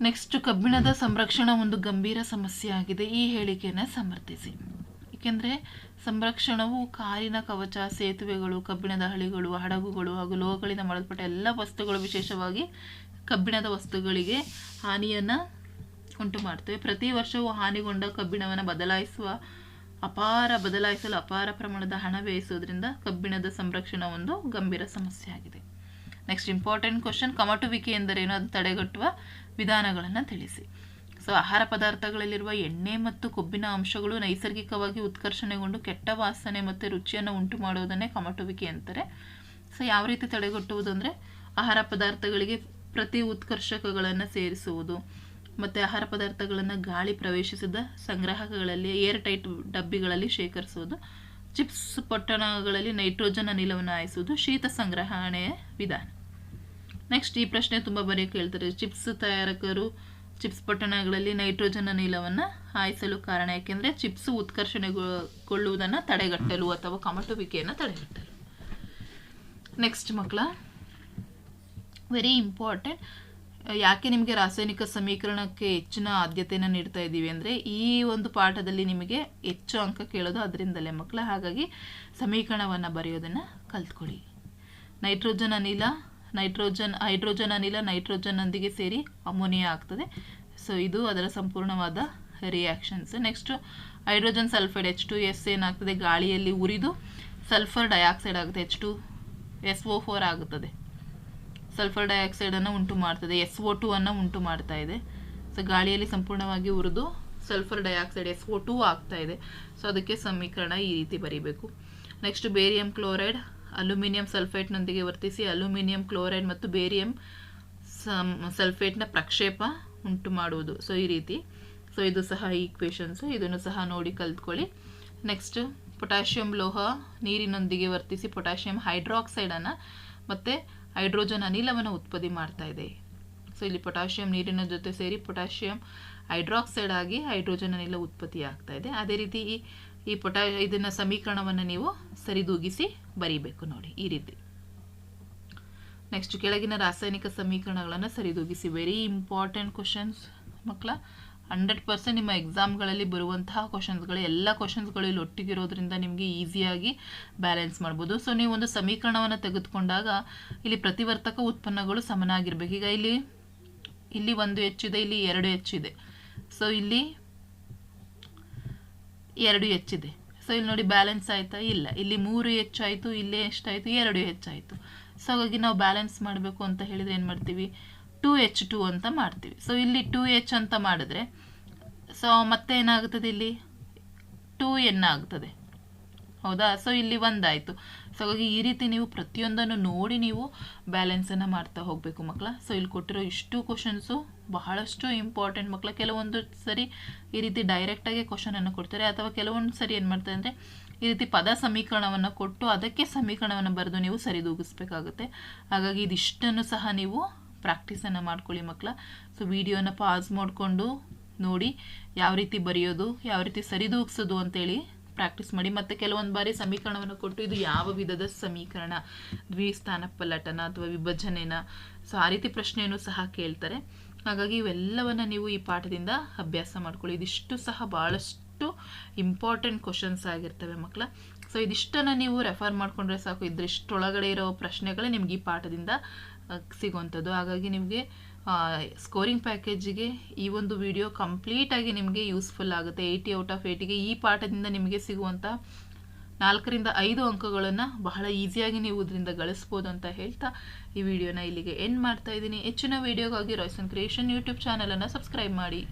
Speaker 1: ನೆಕ್ಸ್ಟ್ ಕಬ್ಬಿಣದ ಸಂರಕ್ಷಣಾ ಒಂದು ಗಂಭೀರ ಸಮಸ್ಯೆ ಆಗಿದೆ. ಈ ಹೇಳಿಕೆಯನ್ನು ಸಮರ್ಥಿಸಿ. ಏಕೆಂದರೆ ಸಂರಕ್ಷಣವು ಕಾರಿನ ಕವಚ, ಸೇತುವೆಗಳು, ಕಬ್ಬಿಣದ ಹಳಿಗಳು, ಹಡಗುಗಳು ಹಾಗೂ ಲೋಹಗಳಿಂದ ಮಾಡಲ್ಪಟ್ಟ ಎಲ್ಲ ವಸ್ತುಗಳು ವಿಶೇಷವಾಗಿ ಕಬ್ಬಿಣದ ವಸ್ತುಗಳಿಗೆ ಹಾನಿಯನ್ನು ಉಂಟು ಮಾಡ್ತವೆ ಪ್ರತಿ ವರ್ಷವೂ ಹಾನಿಗೊಂಡ ಕಬ್ಬಿಣವನ್ನು ಬದಲಾಯಿಸುವ ಅಪಾರ ಬದಲಾಯಿಸಲು ಅಪಾರ ಪ್ರಮಾಣದ ಹಣ ವ್ಯಯಿಸೋದ್ರಿಂದ ಕಬ್ಬಿಣದ ಸಂರಕ್ಷಣೆ ಒಂದು ಗಂಭೀರ ಸಮಸ್ಯೆ ಆಗಿದೆ. ನೆಕ್ಸ್ಟ್ ಇಂಪಾರ್ಟೆಂಟ್ ಕ್ವಶನ್ ಕಮಟುವಿಕೆ ಎಂದರೇನು? ಅದು ತಡೆಗಟ್ಟುವ ವಿಧಾನಗಳನ್ನು ತಿಳಿಸಿ. ಸೊ ಆಹಾರ ಪದಾರ್ಥಗಳಲ್ಲಿರುವ ಎಣ್ಣೆ ಮತ್ತು ಕೊಬ್ಬಿನ ಅಂಶಗಳು ನೈಸರ್ಗಿಕವಾಗಿ ಉತ್ಕರ್ಷಣೆಗೊಂಡು ಕೆಟ್ಟ ವಾಸನೆ ಮತ್ತು ರುಚಿಯನ್ನು ಉಂಟು ಮಾಡುವುದನ್ನೇ ಕಮಟುವಿಕೆ ಅಂತಾರೆ. ಸೊ ಯಾವ ರೀತಿ ತಡೆಗಟ್ಟುವುದು ಅಂದರೆ, ಆಹಾರ ಪದಾರ್ಥಗಳಿಗೆ ಪ್ರತಿ ಉತ್ಕರ್ಷಕಗಳನ್ನು ಸೇರಿಸುವುದು ಮತ್ತು ಆಹಾರ ಪದಾರ್ಥಗಳನ್ನು ಗಾಳಿ ಪ್ರವೇಶಿಸಿದ ಸಂಗ್ರಾಹಕಗಳಲ್ಲಿ ಏರ್ ಟೈಟ್ ಡಬ್ಬಿಗಳಲ್ಲಿ ಶೇಖರಿಸುವುದು ಚಿಪ್ಸ್ ಪೊಟ್ಟಣಗಳಲ್ಲಿ ನೈಟ್ರೋಜನ್ ಅನಿಲವನ್ನು ಹಾಯಿಸುವುದು, ಶೀತ ಸಂಗ್ರಹಣೆಯ ವಿಧಾನ. ನೆಕ್ಸ್ಟ್ ಈ ಪ್ರಶ್ನೆ ತುಂಬ ಬರೀ ಕೇಳ್ತಾರೆ. ಚಿಪ್ಸ್ ತಯಾರಕರು ಚಿಪ್ಸ್ ಪೊಟ್ಟಣಗಳಲ್ಲಿ ನೈಟ್ರೋಜನ್ ಅನಿಲವನ್ನು ಹಾಯಿಸಲು ಕಾರಣ ಯಾಕೆಂದರೆ ಚಿಪ್ಸ್ ಉತ್ಕರ್ಷಣೆಗೊಳ್ಳುವುದನ್ನು ತಡೆಗಟ್ಟಲು ಅಥವಾ ಕಮಟುವಿಕೆಯನ್ನು ತಡೆಗಟ್ಟಲು. ನೆಕ್ಸ್ಟ್ ಮಕ್ಕಳ ವೆರಿ ಇಂಪಾರ್ಟೆಂಟ್ ಯಾಕೆ ನಿಮಗೆ ರಾಸಾಯನಿಕ ಸಮೀಕರಣಕ್ಕೆ ಹೆಚ್ಚಿನ ಆದ್ಯತೆಯನ್ನು ನೀಡ್ತಾ ಇದ್ದೀವಿ ಅಂದರೆ ಈ ಒಂದು ಪಾಠದಲ್ಲಿ ನಿಮಗೆ ಹೆಚ್ಚು ಅಂಕ ಕೇಳೋದು ಅದರಿಂದಲೇ ಮಕ್ಕಳ ಹಾಗಾಗಿ ಸಮೀಕರಣವನ್ನು ಬರೆಯೋದನ್ನು ಕಲ್ತ್ಕೊಳ್ಳಿ. ನೈಟ್ರೋಜನ್ ಅನಿಲ, ನೈಟ್ರೋಜನ್, ಹೈಡ್ರೋಜನ್ ಅನಿಲ ನೈಟ್ರೋಜನ್ನೊಂದಿಗೆ ಸೇರಿ ಅಮೋನಿಯಾ ಆಗ್ತದೆ. ಸೊ ಇದು ಅದರ ಸಂಪೂರ್ಣವಾದ reactions next hydrogen sulphide H two S ಏನಾಗ್ತದೆ ಗಾಳಿಯಲ್ಲಿ ಉರಿದು ಸಲ್ಫರ್ ಡೈಆಕ್ಸೈಡ್ ಆಗುತ್ತೆ. H two S O four ಆಗುತ್ತದೆ. ಸಲ್ಫರ್ ಡೈಆಕ್ಸೈಡನ್ನು ಉಂಟು ಮಾಡ್ತದೆ, ಎಸ್ ಒ ಟು ಅನ್ನು ಉಂಟು ಮಾಡ್ತಾ ಇದೆ. ಸೊ ಗಾಳಿಯಲ್ಲಿ ಸಂಪೂರ್ಣವಾಗಿ ಉರಿದು sulphur dioxide S O two ಆಗ್ತಾ ಇದೆ. ಸೊ ಅದಕ್ಕೆ ಸಮೀಕರಣ ಈ ರೀತಿ ಬರೀಬೇಕು. ನೆಕ್ಸ್ಟ್ ಬೇರಿಯಂ ಕ್ಲೋರೈಡ್ ಅಲ್ಯೂಮಿನಿಯಂ ಸಲ್ಫೇಟ್ನೊಂದಿಗೆ ವರ್ತಿಸಿ ಅಲ್ಯೂಮಿನಿಯಂ ಕ್ಲೋರೈಡ್ ಮತ್ತು ಬೇರಿಯಂ ಸಲ್ಫೇಟ್ನ ಪ್ರಕ್ಷೇಪ ಉಂಟು ಮಾಡುವುದು. ಸೊ ಈ ರೀತಿ. ಸೊ ಇದು ಸಹ ಈಕ್ವೇಷನ್ಸು ಇದನ್ನು ಸಹ ನೋಡಿ ಕಲ್ತ್ಕೊಳ್ಳಿ. ನೆಕ್ಸ್ಟ್ ಪೊಟ್ಯಾಷಿಯಂ ಲೋಹ ನೀರಿನೊಂದಿಗೆ ವರ್ತಿಸಿ ಪೊಟ್ಯಾಷಿಯಂ ಹೈಡ್ರಾಕ್ಸೈಡನ್ನು ಮತ್ತು ಹೈಡ್ರೋಜನ್ ಅನಿಲವನ್ನು ಉತ್ಪತ್ತಿ ಮಾಡ್ತಾ ಇದೆ. ಸೊ ಇಲ್ಲಿ ಪೊಟ್ಯಾಷಿಯಂ ನೀರಿನ ಜೊತೆ ಸೇರಿ ಪೊಟ್ಯಾಷಿಯಂ ಹೈಡ್ರಾಕ್ಸೈಡ್ ಆಗಿ ಹೈಡ್ರೋಜನ್ ಅನಿಲ ಉತ್ಪತ್ತಿ ಆಗ್ತಾ ಇದೆ. ಅದೇ ರೀತಿ ಈ ಈ ಪೊಟ್ಯಾ ಇದನ್ನು ಸಮೀಕರಣವನ್ನು ನೀವು ಸರಿದೂಗಿಸಿ ಬರೀಬೇಕು ನೋಡಿ ಈ ರೀತಿ. ನೆಕ್ಸ್ಟ್ ಕೆಳಗಿನ ರಾಸಾಯನಿಕ ಸಮೀಕರಣಗಳನ್ನು ಸರಿದೂಗಿಸಿ. ವೆರಿ ಇಂಪಾರ್ಟೆಂಟ್ ಕ್ವಶನ್ಸ್ ಮಕ್ಕಳ ಹಂಡ್ರೆಡ್ ಪರ್ಸೆಂಟ್ ನಿಮ್ಮ ಎಕ್ಸಾಮ್ಗಳಲ್ಲಿ ಬರುವಂತಹ ಕ್ವಶನ್ಸ್ಗಳು ಎಲ್ಲ ಕ್ವಶನ್ಸ್ಗಳು ಇಲ್ಲಿ ಒಟ್ಟಿಗಿರೋದ್ರಿಂದ ನಿಮಗೆ ಈಸಿಯಾಗಿ ಬ್ಯಾಲೆನ್ಸ್ ಮಾಡ್ಬೋದು. ಸೊ ನೀವು ಒಂದು ಸಮೀಕರಣವನ್ನು ತೆಗೆದುಕೊಂಡಾಗ ಇಲ್ಲಿ ಪ್ರತಿವರ್ತಕ ಉತ್ಪನ್ನಗಳು ಸಮನಾಗಿರ್ಬೇಕು. ಈಗ ಇಲ್ಲಿ ಇಲ್ಲಿ ಒಂದು ಹೆಚ್ಚಿದೆ, ಇಲ್ಲಿ ಎರಡು ಹೆಚ್ಚಿದೆ. ಸೊ ಇಲ್ಲಿ ಎರಡು ಹೆಚ್ಚಿದೆ. ಸೊ ಇಲ್ಲಿ ನೋಡಿ ಬ್ಯಾಲೆನ್ಸ್ ಆಯಿತಾ? ಇಲ್ಲ. ಇಲ್ಲಿ ಮೂರು ಹೆಚ್ಚಾಯಿತು, ಇಲ್ಲಿ ಎಷ್ಟಾಯಿತು? ಎರಡು ಹೆಚ್ಚಾಯಿತು. ಸೊ ಹಾಗಾಗಿ ನಾವು ಬ್ಯಾಲೆನ್ಸ್ ಮಾಡಬೇಕು ಅಂತ ಹೇಳಿದರೆ ಏನು ಮಾಡ್ತೀವಿ? ಟು ಎಚ್ ಟು ಅಂತ ಮಾಡ್ತೀವಿ. ಸೊ ಇಲ್ಲಿ ಟು ಎಚ್ ಅಂತ ಮಾಡಿದ್ರೆ ಸೊ ಮತ್ತೆ ಏನಾಗುತ್ತದೆ ಇಲ್ಲಿ? ಟು ಎನ್ ಆಗ್ತದೆ. ಹೌದಾ? ಸೊ ಇಲ್ಲಿ ಒಂದಾಯಿತು. ಸೊ ಹಾಗಾಗಿ ಈ ರೀತಿ ನೀವು ಪ್ರತಿಯೊಂದನ್ನು ನೋಡಿ ನೀವು ಬ್ಯಾಲೆನ್ಸನ್ನು ಮಾಡ್ತಾ ಹೋಗಬೇಕು ಮಕ್ಕಳ ಸೊ ಇಲ್ಲಿ ಕೊಟ್ಟಿರೋ ಇಷ್ಟು ಕ್ವಶನ್ಸು ಬಹಳಷ್ಟು ಇಂಪಾರ್ಟೆಂಟ್ ಮಕ್ಕಳ ಕೆಲವೊಂದು ಸರಿ ಈ ರೀತಿ ಡೈರೆಕ್ಟಾಗಿ ಕ್ವಶನನ್ನು ಕೊಡ್ತಾರೆ, ಅಥವಾ ಕೆಲವೊಂದು ಸರಿ ಏನು ಮಾಡ್ತಾರೆ ಅಂದರೆ ಈ ರೀತಿ ಪದ ಸಮೀಕರಣವನ್ನು ಕೊಟ್ಟು ಅದಕ್ಕೆ ಸಮೀಕರಣವನ್ನು ಬರೆದು ನೀವು ಸರಿದೂಗಿಸ್ಬೇಕಾಗುತ್ತೆ. ಹಾಗಾಗಿ ಇದಿಷ್ಟನ್ನು ಸಹ ನೀವು ಪ್ರಾಕ್ಟೀಸನ್ನು ಮಾಡ್ಕೊಳ್ಳಿ ಮಕ್ಕಳ ಸೊ ವಿಡಿಯೋನ ಪಾಸ್ ಮಾಡಿಕೊಂಡು ನೋಡಿ ಯಾವ ರೀತಿ ಬರೆಯೋದು, ಯಾವ ರೀತಿ ಸರಿದೂಗಿಸೋದು ಅಂತೇಳಿ ಪ್ರಾಕ್ಟೀಸ್ ಮಾಡಿ. ಮತ್ತು ಕೆಲವೊಂದು ಬಾರಿ ಸಮೀಕರಣವನ್ನು ಕೊಟ್ಟು ಇದು ಯಾವ ವಿಧದ ಸಮೀಕರಣ? ದ್ವಿಸ್ಥಾನ ಪಲ್ಲಟನ ಅಥವಾ ವಿಭಜನೆನ? ಸೊ ಆ ರೀತಿ ಪ್ರಶ್ನೆಯನ್ನು ಸಹ ಕೇಳ್ತಾರೆ. ಹಾಗಾಗಿ ಇವೆಲ್ಲವನ್ನು ನೀವು ಈ ಪಾಠದಿಂದ ಅಭ್ಯಾಸ ಮಾಡ್ಕೊಳ್ಳಿ. ಇದಿಷ್ಟು ಸಹ ಭಾಳಷ್ಟು ಇಂಪಾರ್ಟೆಂಟ್ ಕ್ವಶನ್ಸ್ ಆಗಿರ್ತವೆ ಮಕ್ಕಳ ಸೊ ಇದಿಷ್ಟನ್ನು ನೀವು ರೆಫರ್ ಮಾಡಿಕೊಂಡ್ರೆ ಸಾಕು. ಇದ್ರಿಷ್ಟೊಳಗಡೆ ಇರೋ ಪ್ರಶ್ನೆಗಳೇ ನಿಮ್ಗೆ ಈ ಪಾಠದಿಂದ ಸಿಗುವಂಥದ್ದು. ಹಾಗಾಗಿ ನಿಮಗೆ ಸ್ಕೋರಿಂಗ್ ಪ್ಯಾಕೇಜಿಗೆ ಈ ಒಂದು ವಿಡಿಯೋ ಕಂಪ್ಲೀಟಾಗಿ ನಿಮಗೆ ಯೂಸ್ಫುಲ್ ಆಗುತ್ತೆ. ಏಯ್ಟಿ ಔಟ್ ಆಫ್ ಏಯ್ಟಿಗೆ ಈ ಪಾಠದಿಂದ ನಿಮಗೆ ಸಿಗುವಂಥ ನಾಲ್ಕರಿಂದ ಐದು ಅಂಕಗಳನ್ನು ಬಹಳ ಈಸಿಯಾಗಿ ನೀವು ಇದರಿಂದ ಗಳಿಸ್ಬೋದು ಅಂತ ಹೇಳ್ತಾ ಈ ವಿಡಿಯೋನ ಇಲ್ಲಿಗೆ ಎಂಡ್ ಮಾಡ್ತಾ ಇದ್ದೀನಿ. ಹೆಚ್ಚಿನ ವಿಡಿಯೋಗಾಗಿ ರಾಯ್ಸನ್ ಕ್ರಿಯೇಷನ್ ಯೂಟ್ಯೂಬ್ ಚಾನಲನ್ನು ಸಬ್ಸ್ಕ್ರೈಬ್ ಮಾಡಿ.